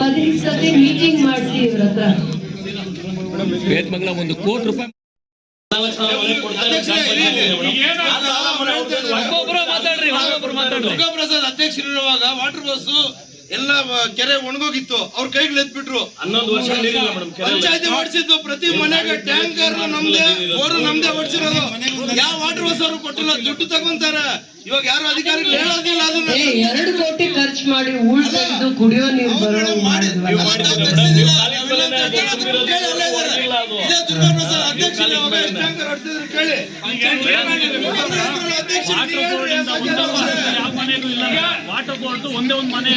ಪದಿನ ಸತಿ ಮೀಟಿಂಗ್ ಮಾಡಿಸಿ ಇವ್ರ ಹತ್ರ. ಒಂದು ಕೋಟಿ ರೂಪಾಯಿ ಒಬ್ಬೊಬ್ರು ಮಾತಾಡ್ರಿ ಮಾತಾಡ್ರಿ. ಪ್ರಸಾದ್ ಅಧ್ಯಕ್ಷರಿರುವಾಗ ವಾಟರ್ ಬಸ್ ಎಲ್ಲ ಕೆರೆ ಒಣಗೋಗಿತ್ತು. ಅವ್ರ ಕೈಗಳು ಎತ್ಬಿಟ್ರು. ಹನ್ನೊಂದು ವರ್ಷ ಪಂಚಾಯತಿ ಹೊಡ್ಸಿದ್ದು ಪ್ರತಿ ಮನೆಗೆ ಟ್ಯಾಂಕರ್ ನಮ್ದೇ ಬೋರ್ ನಮ್ದೇ ಹೊಡ್ಸಿರೋದು ಯಾವ ವಾಟರ್ ಬಸ್ ಅವರು ಕೊಟ್ಟಿಲ್ಲ ದುಡ್ಡು ತಗೊಂತಾರೆ. ಇವಾಗ ಯಾರು ಅಧಿಕಾರಿಗಳು ಹೇಳೋದಿಲ್ಲ ಅದನ್ನ ಎರಡು ಕೋಟಿ ಖರ್ಚು ಮಾಡಿ ಉಳ್ ಕುಡಿಯೋ ನೀರು ಬರೋ ವಾಟರ್ ಬೋರ್ಡ್ ಒಂದು ಒಂದೇ ಮನೆ.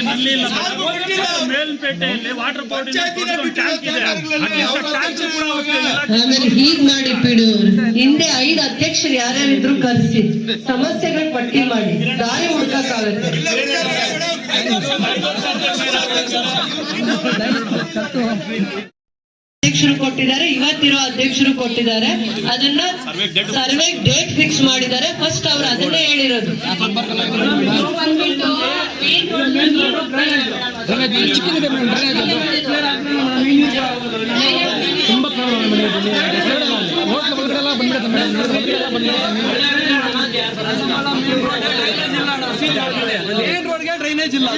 ಮೇಲ್ಪೇಟೆಯಲ್ಲಿ ವಾಟರ್ ಬೋರ್ಡ್ ಹೀಗ್ ಮಾಡಿ ಬಿಡು. ಹಿಂದೆ ಐದು ಅಧ್ಯಕ್ಷರು ಯಾರ್ಯಾರಿದ್ರು ಕರೆಸಿ. ಸಮಸ್ಯೆಗಳ ಪಟ್ಟಿ ಮಾಡಿ. ದಾರಿ ಹುಡ್ಕಕ್ಕಾಗತ್ತೆ. ಅಧ್ಯಕ್ಷರು ಕೊಟ್ಟಿದ್ದಾರೆ ಇವತ್ತಿರೋ ಅಧ್ಯಕ್ಷರು ಕೊಟ್ಟಿದ್ದಾರೆ. ಅದನ್ನ ಸರ್ವೆ ಡೇಟ್ ಫಿಕ್ಸ್ ಮಾಡಿದ್ದಾರೆ. ಫಸ್ಟ್ ಅವ್ರು ಅದನ್ನೇ ಹೇಳಿರೋದು. ಮೇನ್ ರೋಡ್ಗೆ ಡ್ರೈನೇಜ್ ಇಲ್ಲ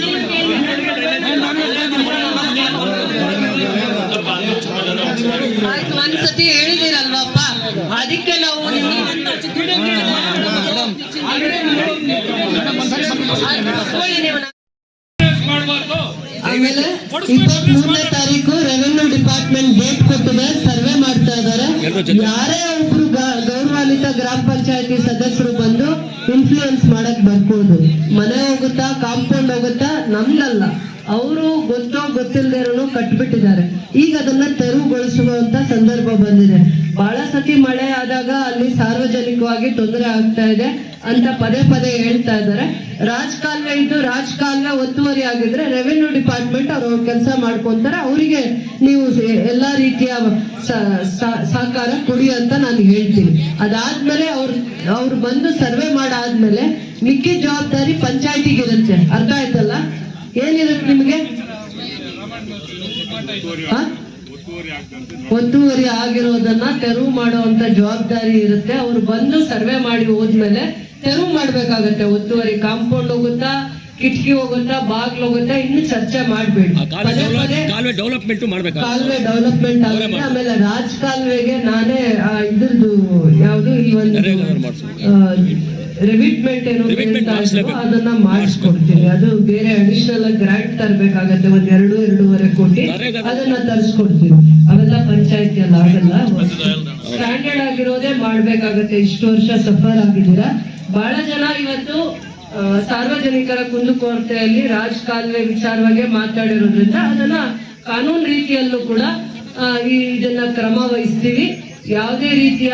ಆಯ್ತು ಒಂದ್ಸತಿ ಹೇಳಿದಿರಲ್ವಪ್ಪ ಅದಕ್ಕೆ ನಾವು ನಿಮ್ಗೆ ಆಮೇಲೆ ಇಪ್ಪತ್ತ್ ಮೂರನೇ ತಾರೀಕು ರೆವೆನ್ಯೂ ಡಿಪಾರ್ಟ್ಮೆಂಟ್ ಡೇಟ್ ಕೊಟ್ಟಿದೆ ಸರ್ವೆ ಮಾಡ್ತಾ ಇದ್ದಾರೆ. ಯಾರೇ ಒಬ್ರು ಗೌರವಾನ್ವಿತ ಗ್ರಾಮ ಪಂಚಾಯತಿ ಸದಸ್ಯರು ಬಂದು ಇನ್ಫ್ಲೂಯೆನ್ಸ್ ಮಾಡಕ್ ಬರ್ಬೋದು. ಮನೆ ಹೋಗುತ್ತಾ ಕಾಂಪೌಂಡ್ ಹೋಗುತ್ತಾ ನಮ್ದಲ್ಲ. ಅವರು ಗೊತ್ತೋ ಗೊತ್ತಿಲ್ಲದೆ ಕಟ್ಬಿಟ್ಟಿದ್ದಾರೆ. ಈಗ ಅದನ್ನ ತೆರವುಗೊಳಿಸುವಂತ ಸಂದರ್ಭ ಬಂದಿದೆ. ಬಹಳ ಸತಿ ಮಳೆ ಸಾರ್ವಜನಿಕವಾಗಿ ತೊಂದರೆ ಆಗ್ತಾ ಇದೆ ಅಂತ ಪದೇ ಪದೇ ಹೇಳ್ತಾ ಇದ್ದಾರೆ. ರಾಜಕಾಲುವೆ ಇದ್ದು ರಾಜಕಾಲುವೆ ಒತ್ತುವರಿ ಆಗಿದ್ರೆ ರೆವೆನ್ಯೂ ಡಿಪಾರ್ಟ್ಮೆಂಟ್ ಅವರು ಕೆಲಸ ಮಾಡ್ಕೊಂತಾರೆ. ಅವರಿಗೆ ನೀವು ಎಲ್ಲಾ ರೀತಿಯ ಸಹಕಾರ ಕೊಡಿ ಅಂತ ನಾನು ಹೇಳ್ತೀನಿ. ಅದಾದ್ಮೇಲೆ ಅವ್ರು ಅವ್ರು ಬಂದು ಸರ್ವೆ ಮಾಡಾದ್ಮೇಲೆ ಮಿಕ್ಕಿ ಜವಾಬ್ದಾರಿ ಪಂಚಾಯತಿಗೆ ಇರುತ್ತೆ ಅರ್ಥ ಆಯ್ತಲ್ಲ? ಏನಿರುತ್ತೆ ನಿಮಗೆ? ಒತ್ತುವರಿ ಆಗಿರೋದನ್ನ ತೆರವು ಮಾಡುವಂತ ಜವಾಬ್ದಾರಿ ಇರುತ್ತೆ. ಅವ್ರು ಬಂದು ಸರ್ವೆ ಮಾಡಿ ಹೋದ್ಮೇಲೆ ತೆರವು ಮಾಡ್ಬೇಕಾಗತ್ತೆ. ಒತ್ತುವರಿ ಕಾಂಪೌಂಡ್ ಹೋಗುತ್ತಾ ಕಿಟಕಿ ಹೋಗುತ್ತಾ ಬಾಗ್ಲು ಹೋಗುತ್ತಾ ಇನ್ನು ಚರ್ಚೆ ಮಾಡ್ಬೇಡಿ. ಕಾಲುವೆ ಡೆವಲಪ್ಮೆಂಟ್ ಮಾಡ್ಬೇಕು? ಕಾಲುವೆ ಡೆವಲಪ್ಮೆಂಟ್ ಆಗುತ್ತೆ. ಆಮೇಲೆ ರಾಜ್ ಕಾಲುವೆಗೆ ನಾನೇ ಇದ್ರದ್ದು ಯಾವ್ದು ಈ ಒಂದು ರಿವಿಟ್ಮೆಂಟ್ ಏನೋ ಇದ್ರು, ಅದನ್ನ ಮಾಡಿಸ್ಕೊಡ್ತೀನಿ ಅದು ಬೇರೆ ಅಡಿಷನಲ್ ಗ್ರಾಂಟ್ ತರಬೇಕಾಗತ್ತೆ ಒಂದ್ ಎರಡು ಎರಡೂವರೆ ಕೋಟಿ. ಅದನ್ನ ತರಿಸ್ಕೊಡ್ತೀವಿ. ಅವೆಲ್ಲ ಪಂಚಾಯತಿ ಅಲ್ಲ ಆಗಲ್ಲ ಸ್ಟ್ಯಾಂಡರ್ಡ್ ಆಗಿರೋದೇ ಮಾಡ್ಬೇಕಾಗತ್ತೆ. ಇಷ್ಟು ವರ್ಷ ಸಫರ್ ಆಗಿದ್ದೀರಾ? ಬಹಳ ಜನ ಇವತ್ತು ಸಾರ್ವಜನಿಕರ ಕುಂದುಕೊರತೆಯಲ್ಲಿ ರಾಜ್ ಕಾಲುವೆ ವಿಚಾರವಾಗಿ ಮಾತಾಡಿರೋದ್ರಿಂದ ಅದನ್ನ ಕಾನೂನು ರೀತಿಯಲ್ಲೂ ಕೂಡ ಈ ಇದನ್ನ ಕ್ರಮ ವಹಿಸ್ತೀವಿ. ಯಾವುದೇ ರೀತಿಯ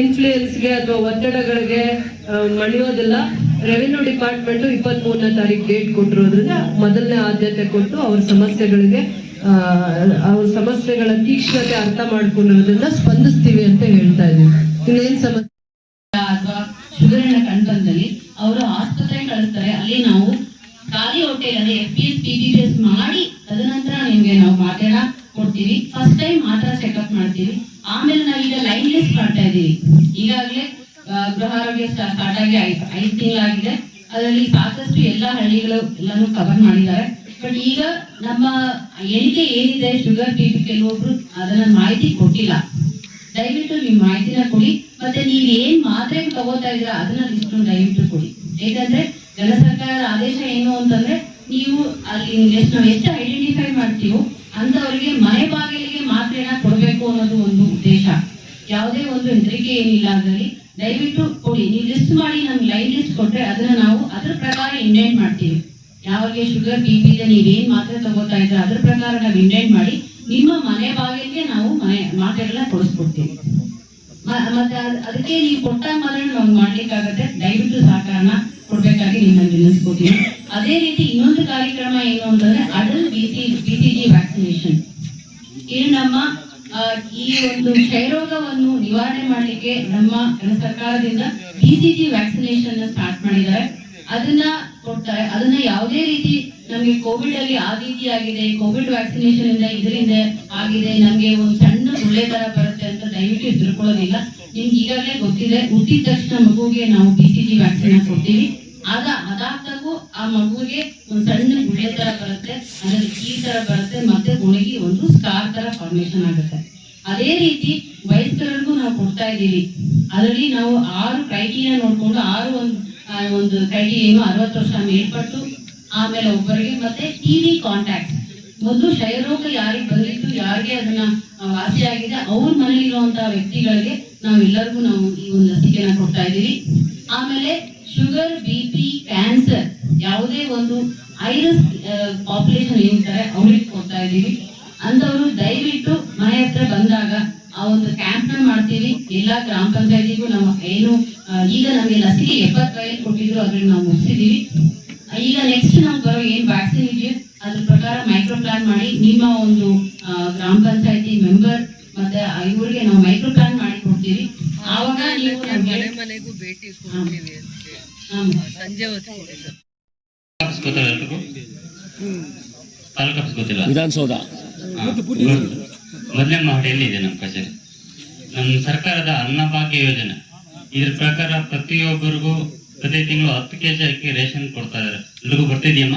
ಇನ್ಫ್ಲೂಯೆನ್ಸ್ಗೆ ಅಥವಾ ಒತ್ತಡಗಳಿಗೆ ಮಣಿಯೋದಿಲ್ಲ ರೆವಿನ್ಯೂ ಡಿಪಾರ್ಟ್ಮೆಂಟ್ ಇಪ್ಪತ್ತ್ ಮೂರನೇ ತಾರೀಕು ಡೇಟ್ ಕೊಟ್ಟಿರೋದ್ರಿಂದ ಮೊದಲನೇ ಆದ್ಯತೆ ಕೊಟ್ಟು ಅವ್ರ ಸಮಸ್ಯೆಗಳಿಗೆ ಅವ್ರ ಸಮಸ್ಯೆಗಳ ತೀಕ್ಷ್ಣತೆ ಅರ್ಥ ಮಾಡ್ಕೊಂಡಿರೋದ್ರಿಂದ ಸ್ಪಂದಿಸ್ತೀವಿ ಅಂತ ಹೇಳ್ತಾ ಇದೀವಿ ಇನ್ನೇನ್ ಸಮಸ್ಯೆ ಅಥವಾ ಶುಗರಿನ ಕಂಟಂದಲ್ಲಿ ಅವರು ಆಸ್ಪತ್ರೆ ಕಳಿಸ್ತಾರೆ. ಅಲ್ಲಿ ನಾವು ಖಾಲಿ ಹೊಟ್ಟೆಯಲ್ಲಿ ಎಫ್ ಪಿ ಎಸ್ ಮಾಡಿ ತದನಂತರ ನಿಮ್ಗೆ ನಾವು ಮಾತಾಡ ಕೊಡ್ತೀವಿ. ಫಸ್ಟ್ ಟೈಮ್ ಮಾತ್ರ ಚೆಕಪ್ ಮಾಡ್ತೀವಿ. ಆಮೇಲೆ ನಾವೀಗ ಲೈನ್ ಲೆಸ್ ಮಾಡ್ತಾ ಇದೀವಿ ಈಗಾಗಲೇ ಗೃಹ ಆರೋಗ್ಯ ಸ್ಟಾರ್ಟ್ ಆಗಿ ಐದು ಐದು ತಿಂಗಳಾಗಿದೆ. ಅದರಲ್ಲಿ ಸಾಕಷ್ಟು ಎಲ್ಲ ಹಳ್ಳಿಗಳು ಎಲ್ಲಾನು ಕವರ್ ಮಾಡಿದ್ದಾರೆ. ಬಟ್ ಈಗ ನಮ್ಮ ಎಣಿಕೆ ಏನಿದೆ ಶುಗರ್ ಬಿ ಪಿ ಕೆಲವೊಬ್ರು ಅದನ್ನ ಮಾಹಿತಿ ಕೊಟ್ಟಿಲ್ಲ. ದಯವಿಟ್ಟು ನೀವು ಮಾಹಿತಿನ ಕೊಡಿ. ಮತ್ತೆ ನೀವು ಏನ್ ಮಾತ್ರೆ ತಗೋತಾ ಇದ್ದೀರಾ, ಅದನ್ನ ಲಿಸ್ಟ್ ದಯವಿಟ್ಟು ಕೊಡಿ. ಯಾಕಂದ್ರೆ ಜನ ಸರ್ಕಾರದ ಆದೇಶ ಏನು ಅಂತಂದ್ರೆ, ನೀವು ಅಲ್ಲಿ ಎಷ್ಟು ನಾವು ಎಷ್ಟು ಐಡೆಂಟಿಫೈ ಮಾಡ್ತೀವೋ ಅಂತವರಿಗೆ ಮನೆ ಬಾಗಿಲಿಗೆ ಮಾತ್ರೆನ ಕೊಡ್ಬೇಕು ಅನ್ನೋದು ಒಂದು ಉದ್ದೇಶ. ಯಾವುದೇ ಒಂದು ಹೆದರಿಕೆ ಏನಿಲ್ಲ ಅದರಲ್ಲಿ. ದಯವಿಟ್ಟು ಕೊಡಿ. ನೀವು ಲಿಸ್ಟ್ ಮಾಡಿ, ನಮ್ಗೆ ಲೈನ್ ಲಿಸ್ಟ್ ಕೊಟ್ಟರೆ ಅದನ್ನ ನಾವು ಅದ್ರ ಪ್ರಕಾರ ಇಂಡೆಂಟ್ ಮಾಡ್ತೀವಿ. ಯಾವಾಗ ಶುಗರ್ ಬಿ ಇದೆ ಏನ್ ಮಾತ್ರೆ ತಗೋತಾ ಇದ್ರೆ ಅದ್ರ ಪ್ರಕಾರ ನಾವು ಇಂಡೆಂಟ್ ಮಾಡಿ, ನಿಮ್ಮ ಮನೆ ಬಾಗಿಲಿಗೆ ನಾವು ಮನೆ ಮಾತ್ರೆಗಳನ್ನ ಕೊಡಿಸ್ಕೊಡ್ತೀವಿ. ಮತ್ತೆ ಅದಕ್ಕೆ ನೀವು ಕೊಟ್ಟ ಮಾತ್ರ ನಾವು ಮಾಡ್ಲಿಕ್ಕಾಗತ್ತೆ. ದಯವಿಟ್ಟು ಸಹಕಾರನ ಕೊಡ್ಬೇಕಾಗಿ ನಿಮ್ಮಲ್ಲಿ ನಿಲ್ಲಿಸ್ಕೊತೀವಿ ಅದೇ ರೀತಿ ಇನ್ನೊಂದು ಕಾರ್ಯಕ್ರಮ ಏನು ಅಂತಂದ್ರೆ adult B C B C G vaccination ಇದು ನಮ್ಮ ಈ ಒಂದು ಕ್ಷಯರೋಗವನ್ನು ನಿವಾರಣೆ ಮಾಡಲಿಕ್ಕೆ ನಮ್ಮ ಸರ್ಕಾರದಿಂದ ಬಿಸಿಜಿ ವ್ಯಾಕ್ಸಿನೇಷನ್ ಸ್ಟಾರ್ಟ್ ಮಾಡಿದ್ದಾರೆ. ಅದನ್ನ ಕೊಡ್ತಾರೆ. ಅದನ್ನ ಯಾವುದೇ ರೀತಿ ನಮಗೆ ಕೋವಿಡ್ ಅಲ್ಲಿ ಆ ರೀತಿ ಆಗಿದೆ ಕೋವಿಡ್ ವ್ಯಾಕ್ಸಿನೇಷನ್ ಇಂದ ಇದರಿಂದ ಆಗಿದೆ, ನಮ್ಗೆ ಒಂದು ಸಣ್ಣ ಗುಳ್ಳೆ ತರ ಬರುತ್ತೆ ಅಂತ ದಯವಿಟ್ಟು ಹೆದರ್ಕೊಳ್ಳೋದಿಲ್ಲ ನಿಮ್ಗೆ ಈಗಾಗಲೇ ಗೊತ್ತಿದೆ, ಹುಟ್ಟಿದ ತಕ್ಷಣ ಮಗುಗೆ ನಾವು ಬಿಸಿಜಿ ವ್ಯಾಕ್ಸಿನ್ ಕೊಡ್ತೀವಿ. ಆಗ ಅದಾಗ್ತಾಗೂ ಆ ಮಗುವಿಗೆ ಒಂದ್ ಸಣ್ಣ ಗುಳ್ಳೆ ತರ ಬರುತ್ತೆ ಅದ್ರಲ್ಲಿ ಕೀ ತರ ಬರುತ್ತೆ, ಮತ್ತೆ ಒಣಗಿ ಒಂದು ಸ್ಕಾರ್ ತರ ಫಾರ್ಮೇಶನ್ ಆಗುತ್ತೆ. ಅದೇ ರೀತಿ ವಯಸ್ಕರಿಗೂ ನಾವು ಕೊಡ್ತಾ ಇದ್ದೀವಿ. ಅದರಲ್ಲಿ ನಾವು ಆರು ಕ್ರೈಟೀರಿಯಾ ನೋಡ್ಕೊಂಡು ಆರು ಒಂದು ಒಂದು ಕ್ರೈಟೀರಿಯಾ ಅರವತ್ತು ವರ್ಷ ಮೇಲ್ಪಟ್ಟು, ಆಮೇಲೆ ಒಬ್ಬರಿಗೆ ಮತ್ತೆ ಟಿವಿ ಕಾಂಟ್ಯಾಕ್ಟ್ ಮೊದಲು ಕ್ಷಯರೋಗ ಯಾರಿಗೆ ಬಂದಿದ್ದು ಯಾರಿಗೆ ಅದನ್ನ ವಾಸಿ ಆಗಿದೆ, ಅವ್ರ ಮನೇಲಿರುವಂತಹ ವ್ಯಕ್ತಿಗಳಿಗೆ ನಾವೆಲ್ಲರಿಗೂ ನಾವು ಈ ಒಂದು ಲಸಿಕೆನ ಕೊಡ್ತಾ ಇದ್ದೀವಿ. ಆಮೇಲೆ ಶುಗರ್ ಬಿ ಪಿ ಕ್ಯಾನ್ಸರ್ ಯಾವುದೇ ಒಂದು ಐರಸ್ ಪಾಪ್ಯುಲೇಷನ್ ಏನಿದ್ದಾರೆ ಅವ್ರಿಗೆ ಕೊಡ್ತಾ ಇದ್ದೀವಿ. ಅಂತವರು ದಯವಿಟ್ಟು ಮನೆ ಹತ್ರ ಬಂದಾಗ ಆ ಒಂದು ಕ್ಯಾಂಪ್ನ ಮಾಡ್ತೀವಿ. ಎಲ್ಲಾ ಗ್ರಾಮ ಪಂಚಾಯತಿಗೂ ನಾವು ಏನು ಈಗ ನಮಗೆ ಲಸಿಕೆ ಎಪ್ಪತ್ತೈದು ಕೊಟ್ಟಿದ್ರು ಅದ್ರಲ್ಲಿ ನಾವು ಮುಗಿಸಿದೀವಿ ಈಗ ನೆಕ್ಸ್ಟ್ ನಮ್ಗೆ ಬರೋ ಏನ್ ವ್ಯಾಕ್ಸಿನ್ ಇದೆಯೋ ಅದ್ರ ಪ್ರಕಾರ ಮೈಕ್ರೋ ಪ್ಲಾನ್ ಮಾಡಿ ನಿಮ್ಮ ಒಂದು ಗ್ರಾಮ ಪಂಚಾಯತಿ ಮೆಂಬರ್ ಮತ್ತೆ ಇವರಿಗೆ ನಾವು ಮೈಕ್ರೋ ಪ್ಲಾನ್ ಮಾಡಿ ಕೊಡ್ತೀವಿ. ಆವಾಗ ನೀವು ಮನೆ ಮನೆಗೂ ಭೇಟಿ. ಸಂಜೆ ಹೊತ್ತು ಆಫೀಸ್ ಗೊತ್ತಿಲ್ಲ ಎಲ್ರಿಗೂ ತಾಲೂಕು ಆಫೀಸ್ ಗೊತ್ತಿಲ್ಲ. ವಿಧಾನಸೌಧ. ಮೊದಲನೇ ಮಹಡಿಯಲ್ಲಿ ಎಲ್ಲಿದೆ ನಮ್ಮ ಕಚೇರಿ? ನಮ್ಮ ಸರ್ಕಾರದ ಅನ್ನಭಾಗ್ಯ ಯೋಜನೆ. ಇದ್ರ ಪ್ರಕಾರ ಪ್ರತಿಯೊಬ್ಬರಿಗೂ ಪ್ರತಿ ತಿಂಗಳು ಹತ್ತು ಕೆಜಿ ಅಕ್ಕಿ ರೇಷನ್ ಕೊಡ್ತಾ ಇದಾರೆ. ಎಲ್ರಿಗೂ ಬರ್ತಿದ್ಯಮ್ಮ?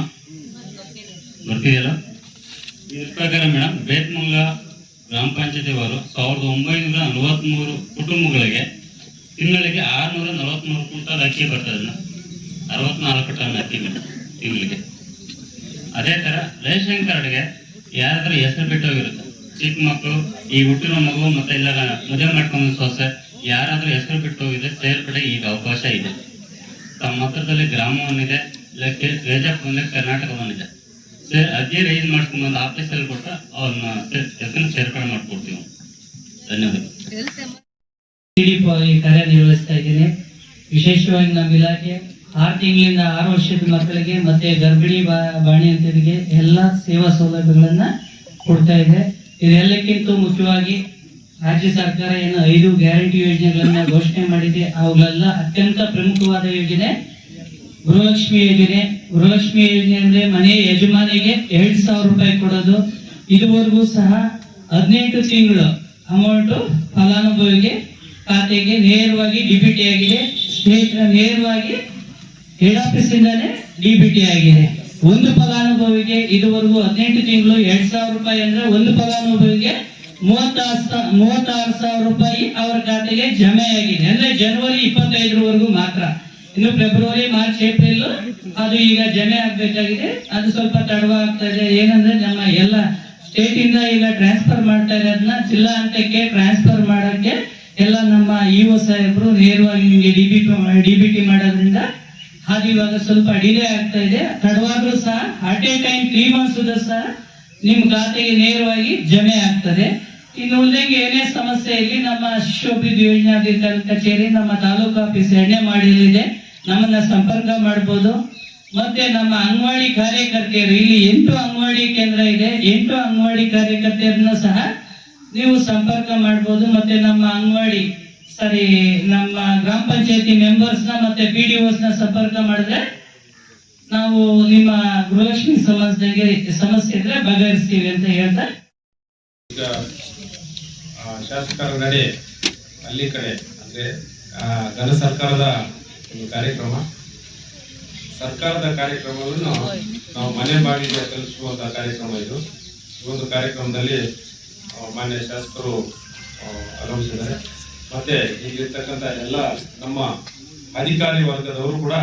ಬರ್ತಿದೆಯಲ್ಲ? ಇದ್ರ ಪ್ರಕಾರ ಮೇಡಮ್ ಬೇತ್ಮಂಗ ಗ್ರಾಮ ಪಂಚಾಯತಿ ಅವರು ಸಾವಿರದ ಒಂಬೈನೂರ ನಲವತ್ಮೂರು ಕುಟುಂಬಗಳಿಗೆ ತಿಂಗಳಿಗೆ ಆರುನೂರ ನಲವತ್ಮೂರು ಕ್ವಿಂಟಲ್ ಅಕ್ಕಿ ಬರ್ತದೆ ಅರವತ್ನಾಲ್ಕು ಟನ್ ಅಕ್ಕಿ ಮೇಡಮ್ ತಿಂಗಳಿಗೆ ಅದೇ ತರ ರೇಷನ್ ಕಾರ್ಡ್ಗೆ ಯಾರಾದ್ರೂ ಹೆಸರು ಬಿಟ್ಟೋಗಿರುತ್ತೆ ಚಿಕ್ಕ ಮಕ್ಕಳು ಈ ಹುಟ್ಟಿರೋ ಮಗು ಮತ್ತೆ ಇಲ್ಲ ಮದುವೆ ಮಾಡ್ಕೊಂಡು ಸೊಸೆ ಯಾರಾದ್ರೂ ಹೆಸರು ಬಿಟ್ಟು ಹೋಗಿದ್ರೆ ಸೇರ್ಪಡೆ ಈಗ ಅವಕಾಶ ಇದೆ. ತಮ್ಮ ಹತ್ರದಲ್ಲಿ ಗ್ರಾಮವನ್ನಿದೆ ಇಲ್ಲ ಕೆ- ರೇಜಪ್ ಸರ್ ಅರ್ಜಿ ರೈಸ್ ಮಾಡ್ಕೊಂಡ್ಬಂದು ಆಫೀಸಲ್ಲಿ ಕೊಟ್ಟ ಅವ್ರನ್ನ ಹೆಸರು ಸೇರ್ಪಡೆ ಮಾಡ್ಕೊಡ್ತೀವಿ. ಧನ್ಯವಾದ ಈ ಇದ್ದೀನಿ. ವಿಶೇಷವಾಗಿ ನಮ್ಮ ಇಲಾಖೆ ಆರು ತಿಂಗಳಿಂದ ಆರು ವರ್ಷದ ಮಕ್ಕಳಿಗೆ ಮತ್ತೆ ಗರ್ಭಿಣಿ ಬಾ- ಬಾಣಂತಿಯರಿಗೆ ಎಲ್ಲ ಸೇವಾ ಸೌಲಭ್ಯಗಳನ್ನ ಕೊಡ್ತಾ ಇದೆ. ಇದೆಲ್ಲಕ್ಕಿಂತ ಮುಖ್ಯವಾಗಿ ರಾಜ್ಯ ಸರ್ಕಾರ ಏನು ಐದು ಗ್ಯಾರಂಟಿ ಯೋಜನೆಗಳನ್ನ ಘೋಷಣೆ ಮಾಡಿದೆ. ಅವುಗಳೆಲ್ಲ ಅತ್ಯಂತ ಪ್ರಮುಖವಾದ ಯೋಜನೆ. ಗೃಹಲಕ್ಷ್ಮಿ ಯೋಜನೆ. ಗೃಹಲಕ್ಷ್ಮಿ ಯೋಜನೆ ಅಂದ್ರೆ ಮನೆ ಯಜಮಾನಿಗೆ ಎರಡ್ ಸಾವಿರ ರೂಪಾಯಿ ಕೊಡೋದು. ಇದುವರೆಗೂ ಸಹ ಹದಿನೆಂಟು ತಿಂಗಳು ಅಮೌಂಟ್ ಫಲಾನುಭವಿಗೆ ಖಾತೆಗೆ ನೇರವಾಗಿ ಡಿಬಿಟಿ ಆಗಿದೆ. ನೇರವಾಗಿ ಹೆಡ್ ಆಫೀಸ್ ಇಂದಾನೆ ಡಿಬಿಟಿ ಆಗಿದೆ. ಒಂದು ಫಲಾನುಭವಿಗೆ ಇದುವರೆಗೂ ಹದಿನೆಂಟು ತಿಂಗಳು ಎರಡ್ ಸಾವಿರ ರೂಪಾಯಿ ಅಂದ್ರೆ ಒಂದು ಫಲಾನುಭವಿಗೆ ಮೂವತ್ತಾರು ಮೂವತ್ತಾರು ಸಾವಿರ ರೂಪಾಯಿ ಅವರ ಖಾತೆಗೆ ಜಮೆ ಆಗಿದೆ ಅಂದ್ರೆ ಜನವರಿ ಇಪ್ಪತ್ತೈದರವರೆಗೂ ಮಾತ್ರ. ಇನ್ನು ಫೆಬ್ರವರಿ, ಮಾರ್ಚ್, ಏಪ್ರಿಲ್ ಅದು ಈಗ ಜಮೆ ಆಗ್ಬೇಕಾಗಿದೆ. ಅದು ಸ್ವಲ್ಪ ತಡವಾಗ್ತಾ ಇದೆ ಏನಂದ್ರೆ ನಮ್ಮ ಎಲ್ಲ ಸ್ಟೇಟ್ ಇಂದ ಈಗ ಟ್ರಾನ್ಸ್ಫರ್ ಮಾಡ್ತಾ ಇರೋದನ್ನ ಜಿಲ್ಲಾ ಹಂತಕ್ಕೆ ಟ್ರಾನ್ಸ್ಫರ್ ಮಾಡಕ್ಕೆ ಎಲ್ಲ ನಮ್ಮ ಇ ಒ ಸಾಹೇಬರು ನೇರವಾಗಿ ನಿಮಗೆ ಡಿಬಿಟಿ ಡಿಬಿಟಿ ಮಾಡೋದ್ರಿಂದ ಅದು ಇವಾಗ ಸ್ವಲ್ಪ ಡಿಲೇ ಆಗ್ತಾ ಇದೆ. ತಡವಾದ್ರೂ ಸಹ at a time three months ಸಹ ನಿಮ್ಮ ಖಾತೆಗೆ ನೇರವಾಗಿ ಜಮೆ ಆಗ್ತದೆ. ಇನ್ನು ಉಳಿದಂಗೆ ಏನೇ ಸಮಸ್ಯೆ ಇಲ್ಲಿ ನಮ್ಮ ಶಿಶೋಭಿವೃದ್ಧಿ ಯೋಜನಾಧಿಕಾರಿ ಕಚೇರಿ, ನಮ್ಮ ತಾಲೂಕು ಆಫೀಸ್ ಎಣ್ಣೆ ಮಾಡಿರಲಿದೆ ನಮ್ಮನ್ನ ಸಂಪರ್ಕ ಮಾಡ್ಬೋದು. ಮತ್ತೆ ನಮ್ಮ ಅಂಗನವಾಡಿ ಕಾರ್ಯಕರ್ತೆಯರು, ಇಲ್ಲಿ ಎಂಟು ಅಂಗನವಾಡಿ ಕೇಂದ್ರ ಇದೆ. ಎಂಟು ಅಂಗನವಾಡಿ ಕಾರ್ಯಕರ್ತೆಯರನ್ನ ಸಹ ನೀವು ಸಂಪರ್ಕ ಮಾಡ್ಬೋದು. ಮತ್ತೆ ನಮ್ಮ ಅಂಗನವಾಡಿ ಸರಿ, ನಮ್ಮ ಗ್ರಾಮ ಪಂಚಾಯತಿ ಮೆಂಬರ್ಸ್ನ ಮತ್ತೆ ಪಿ ಡಿ ನ ಸಂಪರ್ಕ ಮಾಡಿದ್ರೆ ನಾವು ನಿಮ್ಮ ಗೃಹಲಕ್ಷ್ಮಿ ಸಮಸ್ಯೆಗೆ, ಸಮಸ್ಯೆ ಇದ್ರೆ ಬಗೆಹರಿಸ್ತೀವಿ ಅಂತ ಹೇಳ್ತಾ. ಈಗ ಶಾಸಕರ ನಡೆ ಹಳ್ಳಿ ಕಡೆ, ಅಂದ್ರೆ ಘನ ಸರ್ಕಾರದ ಒಂದು ಕಾರ್ಯಕ್ರಮ. ಸರ್ಕಾರದ ಕಾರ್ಯಕ್ರಮವನ್ನು ನಾವು ಮನೆ ಬಾಗಿಲಿಗೆ ತಲುಪಿಸುವಂತಹ ಕಾರ್ಯಕ್ರಮ ಇದು. ಈ ಒಂದು ಕಾರ್ಯಕ್ರಮದಲ್ಲಿ ಮಾನ್ಯ ಶಾಸಕರು ಆರಂಭಿಸಿದ್ದಾರೆ ಮತ್ತೆ ಇಲ್ಲಿರ್ತಕ್ಕಂಥ ಎಲ್ಲ ನಮ್ಮ ಅಧಿಕಾರಿ ವರ್ಗದವರು ಕೂಡ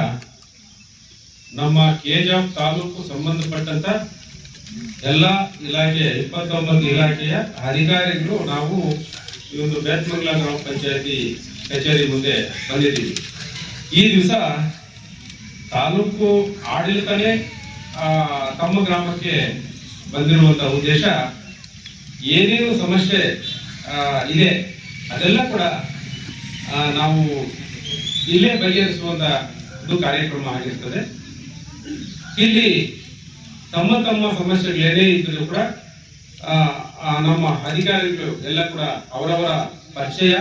ನಮ್ಮ ಕೆಜಾಫ್ ತಾಲೂಕು ಸಂಬಂಧಪಟ್ಟಂತ ಎಲ್ಲ ಇಲಾಖೆ, ಇಪ್ಪತ್ತೊಂಬತ್ತು ಇಲಾಖೆಯ ಅಧಿಕಾರಿಗಳು ನಾವು ಈ ಒಂದು ಬೇತ್ಮಂಗ್ಲ ಗ್ರಾಮ ಪಂಚಾಯತಿ ಕಚೇರಿ ಮುಂದೆ ಬಂದಿದ್ದೀವಿ. ಈ ದಿವಸ ತಾಲೂಕು ಆಡಳಿತನೇ ತಮ್ಮ ಗ್ರಾಮಕ್ಕೆ ಬಂದಿರುವಂತಹ ಉದ್ದೇಶ ಏನೇನು ಸಮಸ್ಯೆ ಇದೆ ಅದೆಲ್ಲ ಕೂಡ ನಾವು ಇಲ್ಲೇ ಬಗೆಹರಿಸುವಂತ ಒಂದು ಕಾರ್ಯಕ್ರಮ ಆಗಿರ್ತದೆ. ಇಲ್ಲಿ ತಮ್ಮ ತಮ್ಮ ಸಮಸ್ಯೆಗಳೇನೇ ಇದ್ದರೂ ಕೂಡ ನಮ್ಮ ಅಧಿಕಾರಿಗಳು ಎಲ್ಲ ಕೂಡ ಅವರವರ ಪರಿಚಯ,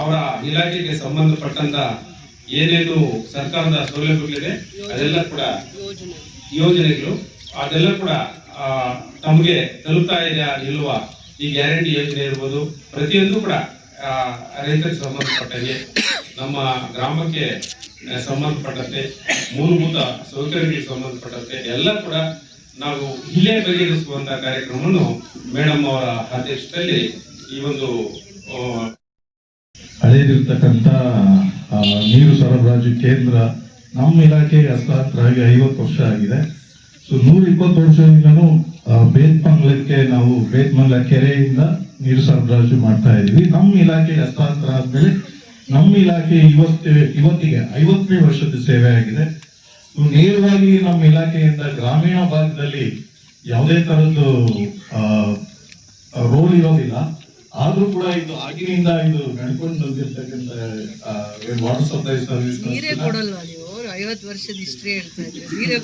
ಅವರ ಇಲಾಖೆಗೆ ಸಂಬಂಧಪಟ್ಟಂತ ಏನೇನು ಸರ್ಕಾರದ ಸೌಲಭ್ಯಗಳಿದೆ, ಅದೆಲ್ಲ ಕೂಡ ಯೋಜನೆಗಳು. ಅದೆಲ್ಲ ಕೂಡ ತಮಗೆ ತಲುಪ್ತಾ ಇದೆಯಾ ಇಲ್ವಾ ಈ ಗ್ಯಾರಂಟಿ ಯೋಜನೆ ಇರ್ಬೋದು, ಪ್ರತಿಯೊಂದು ಕೂಡ ರೈತರಿಗೆ ಸಂಬಂಧಪಟ್ಟಂಗೆ ನಮ್ಮ ಗ್ರಾಮಕ್ಕೆ ಸಂಬಂಧಪಟ್ಟಂತೆ ಮೂಲಭೂತ ಸೌಕರ್ಯಗಳಿಗೆ ಸಂಬಂಧಪಟ್ಟಂತೆ ಎಲ್ಲ ಕೂಡ ನಾವು ಇಲ್ಲೇ ಬಗೆಹರಿಸುವಂತಹ ಕಾರ್ಯಕ್ರಮವನ್ನು ಮೇಡಮ್ ಅವರ ಅಧ್ಯಕ್ಷತೆಯಲ್ಲಿ ಈ ಒಂದು ಹಳೆಯದಿರ್ತಕ್ಕಂಥ ನೀರು ಸರಬರಾಜು ಕೇಂದ್ರ ನಮ್ಮ ಇಲಾಖೆ ಹಸ್ತಾಂತರಾಗಿ ಐವತ್ತು ವರ್ಷ ಆಗಿದೆ. ಸೊ ನೂರ ಇಪ್ಪತ್ತು ವರ್ಷದಿಂದನೂ ಬೇತ್ಮಂಗ್ಲಕ್ಕೆ ನಾವು ಬೇತ್ಮಂಗ್ಲ ಕೆರೆಯಿಂದ ನೀರು ಸರಬರಾಜು ಮಾಡ್ತಾ ಇದ್ವಿ ನಮ್ಮ ಇಲಾಖೆ ಹಸ್ತಾಂತರ ಆದ್ಮೇಲೆ ನಮ್ಮ ಇಲಾಖೆ ಇವತ್ತು, ಇವತ್ತಿಗೆ ಐವತ್ತನೇ ವರ್ಷದ ಸೇವೆ ಆಗಿದೆ. ನೇರವಾಗಿ ನಮ್ಮ ಇಲಾಖೆಯಿಂದ ಗ್ರಾಮೀಣ ಭಾಗದಲ್ಲಿ ಯಾವುದೇ ತರದ್ದು ರೋಲ್ ಇರೋದಿಲ್ಲ. ಆದ್ರೂ ಕೂಡ ಇದು ಆಗಿನಿಂದ ಇದು ನಡ್ಕೊಂಡು ಬಂದಿರ್ತಕ್ಕಂಥ ವಾಟರ್ ಸಪ್ಲೈ ಸರ್ವಿಸ್ ಐವತ್ತು ವರ್ಷದ ಹಿಸ್ಟ್ರಿ ಹೇಳ್ತಾ ಇದ್ರೆ ನೀರೇ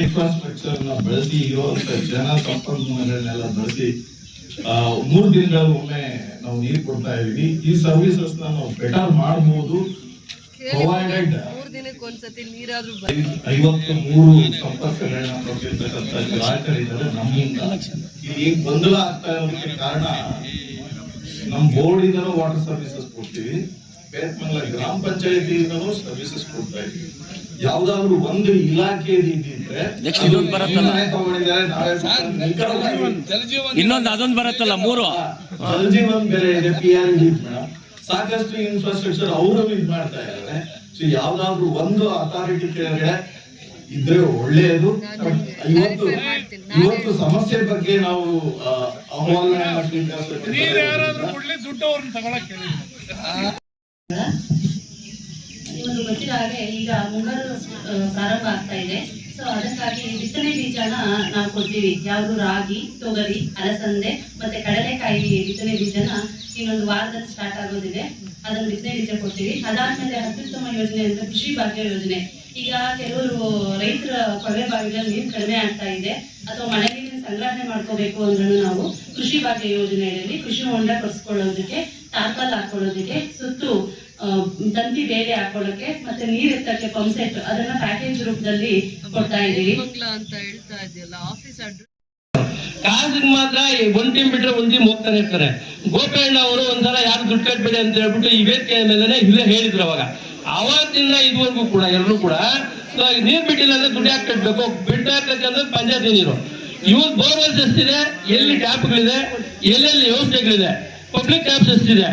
ಇನ್ಫ್ರಾಸ್ಟ್ರಕ್ಚರ್ ಬಳಸಿ ಇರುವಂತ ಜನ ಸಂಪನ್ಮೂಲಗಳನ್ನೆಲ್ಲ ಬಳಸಿ ಮೂರು ದಿನಗಳ ಒಮ್ಮೆ ನಾವು ನೀರು ಕೊಡ್ತಾ ಇದೀವಿ ಈ ಸರ್ವಿಸಸ್ ನಾವು ಬೆಟರ್ ಮಾಡಬಹುದು ಪ್ರೊವೈಡೆಡ್ ಐವತ್ತು ಮೂರು ಸಂಪರ್ಕಗಳನ್ನ ಕೊಟ್ಟಿರ್ತಕ್ಕಂಥ ಗ್ರಾಹಕರಿದ್ದಾರೆ ನಮ್ಮಿಂದ. ಏನ್ ಗೊಂದಲ ಆಗ್ತಾ ಇರೋದಕ್ಕೆ ಕಾರಣ ನಮ್ ಬೋರ್ಡ್ ಇಂದನೂ ವಾಟರ್ ಸರ್ವಿಸಸ್ ಕೊಡ್ತೀವಿ. ಬೇತ್ಮಂಗ್ಲ ಗ್ರಾಮ ಪಂಚಾಯತಿಯಿಂದನೂ ಸರ್ವಿಸಸ್ ಕೊಡ್ತಾ ಇದ್ವಿ ಯಾವ್ದಾದ್ರು ಒಂದು ಇಲಾಖೆ ಇನ್ನೊಂದು ಅದೊಂದು ಬರತ್ತಲ್ಲ ಮೂರು? ಜಲಜೀವನ್ ಬೇರೆ ಇದೆ ಪಿ ಆರ್ ಸಾಕಷ್ಟು ಇನ್ಫ್ರಾಸ್ಟ್ರಕ್ಚರ್ ಅವರು ಇದ್ ಮಾಡ್ತಾ ಇದ್ದಾರೆ. ಸೊ ಯಾವ್ದಾದ್ರು ಒಂದು ಅಥಾರಿಟಿ ಕೆಳಗಡೆ ಇದ್ರೆ ಒಳ್ಳೆಯದು ಇವತ್ತು ಇವತ್ತು ಸಮಸ್ಯೆ ಬಗ್ಗೆ ನಾವು ಆ, ಅಹವಾಲನ್ನ ನಿಮಗೆ ಗೊತ್ತಿರೋ ಹಾಗೆ ಈಗ ಮುಂಗಾರು ಪ್ರಾರಂಭ ಆಗ್ತಾ ಇದೆ. ಸೊ ಅದಕ್ಕಾಗಿ ಬಿತ್ತನೆ ಬೀಜನ ನಾವು ಕೊಡ್ತೀವಿ. ಯಾವುದು ರಾಗಿ, ತೊಗರಿ, ಅಲಸಂದೆ ಮತ್ತೆ ಕಡಲೆಕಾಯಿ ಬಿತ್ತನೆ ಬೀಜನ ಇನ್ನೊಂದು ವಾರದಲ್ಲಿ ಸ್ಟಾರ್ಟ್ ಆಗೋದಿದೆ. ಅದನ್ನು ಬಿತ್ತನೆ ಬೀಜ ಕೊಡ್ತೀವಿ. ಅದಾದ್ಮೇಲೆ ಅತ್ಯುತ್ತಮ ಯೋಜನೆ ಅಂದ್ರೆ ಕೃಷಿ ಭಾಗ್ಯ ಯೋಜನೆ. ಈಗ ಕೆಲವರು ರೈತರ ಕೊಳವೆ ಬಾವಿಗಳಲ್ಲಿ ನೀರು ಕಡಿಮೆ ಆಗ್ತಾ ಇದೆ. ಅಥವಾ ಮಳೆ ನೀರಿನ ಸಂಗ್ರಹಣೆ ಮಾಡ್ಕೋಬೇಕು ಅಂದ್ರೂ ನಾವು ಕೃಷಿ ಭಾಗ್ಯ ಯೋಜನೆಯಲ್ಲಿ ಕೃಷಿ ಹೊಂಡ ಕೊಡಿಸ್ಕೊಳ್ಳೋದಕ್ಕೆ ಟಾರ್ಪಲ್ ಹಾಕೊಳ್ಳೋದಕ್ಕೆ ಸುತ್ತು ತಂತಿ ಬೇರೆ ಹಾಕೊಳ್ಳೋಕೆ ಮತ್ತೆ ನೀರ್ ಎತ್ತಕ್ಕೆ ಪಂಪ್ ಸೆಟ್ ಅದನ್ನ ಪ್ಯಾಕೇಜ್ ರೂಪದಲ್ಲಿ ಕೊಡ್ತಾ ಇದ್ದೀವಿ. ಬಂಗ್ಲಾ ಅಂತ ಹೇಳ್ತಾ ಇದೆಯಲ್ಲ ಆಫೀಸ್ ಅಡ್ರೆಸ್ ಕಾಸಿಗೆ ಮಾತ್ರ ಈ ಒಂದ್ ಟೀಮ್ ಬಿಟ್ರೆ ಒಂದ್ ಟೀಮ್ ಹೋಗ್ತಾನೆ ಇರ್ತಾರೆ. ಗೋಪಣ್ಣ ಅವರು ಒಂದ್ಸಲ ಯಾರು ದುಡ್ಡು ಕಟ್ಬೇಡಿ ಅಂತ ಹೇಳ್ಬಿಟ್ಟು ಈ ವೇದಿಕೆ ಮೇಲೆ ಇಲ್ಲೇ ಹೇಳಿದ್ರು ಅವಾಗ. ಅವತ್ತಿಂದ ಇದುವರೆಗೂ ಕೂಡ ಎಲ್ಲರೂ ಕೂಡ ಸೊ ನೀರ್ ಬಿಟ್ಟಿಲ್ಲ ಅಂದ್ರೆ ದುಡ್ಡು ಯಾಕೆ ಕಟ್ಬೇಕು? ಬಿಟ್ಟು ಹಾಕ್ಬೇಕಂದ್ರೆ ಪಂಚಾಯತಿ ನೀರು. ಇವ್ರು ಬೋರ್ವೆಲ್ಸ್ ಎಷ್ಟಿದೆ? ಎಲ್ಲಿ ಟ್ಯಾಪ್ಗಳಿದೆ? ಎಲ್ಲೆಲ್ಲಿ ವ್ಯವಸ್ಥೆಗಳಿದೆ? ಪಬ್ಲಿಕ್ ಕ್ಯಾಬ್ಸ್ ಎಷ್ಟಿದೆ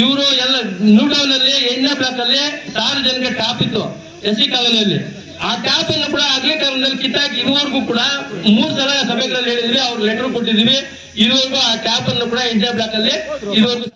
ಇವರು ಎಲ್ಲ ನ್ಯೂ ಟೌನ್ ಅಲ್ಲಿ ಎಣ್ಣೆ ಬ್ಲಾಕ್ ಅಲ್ಲಿ ಸಾರ್ವಜನಿಕ ಟ್ಯಾಪ್ ಇತ್ತು ಎಸ್ ಸಿ ಕಾಲೋನಿಯಲ್ಲಿ ಆ ಟ್ಯಾಪ್ ಅನ್ನು ಕೂಡ ಅಗ್ಲಿ ಕಾಲದಲ್ಲಿ ಕಿತ್ತಾಕಿ ಇದುವರೆಗೂ ಕೂಡ ಮೂರ್ ಸಲ ಸಭೆಗಳಲ್ಲಿ ಹೇಳಿದ್ವಿ, ಅವ್ರು ಲೆಟರ್ ಕೊಟ್ಟಿದ್ವಿ ಇದುವರೆಗೂ ಆ ಟ್ಯಾಪ್ ಅನ್ನು ಕೂಡ ಇಂಡಿಯಾ ಬ್ಲಾಕ್ ಅಲ್ಲಿ ಇದುವರೆಗೂ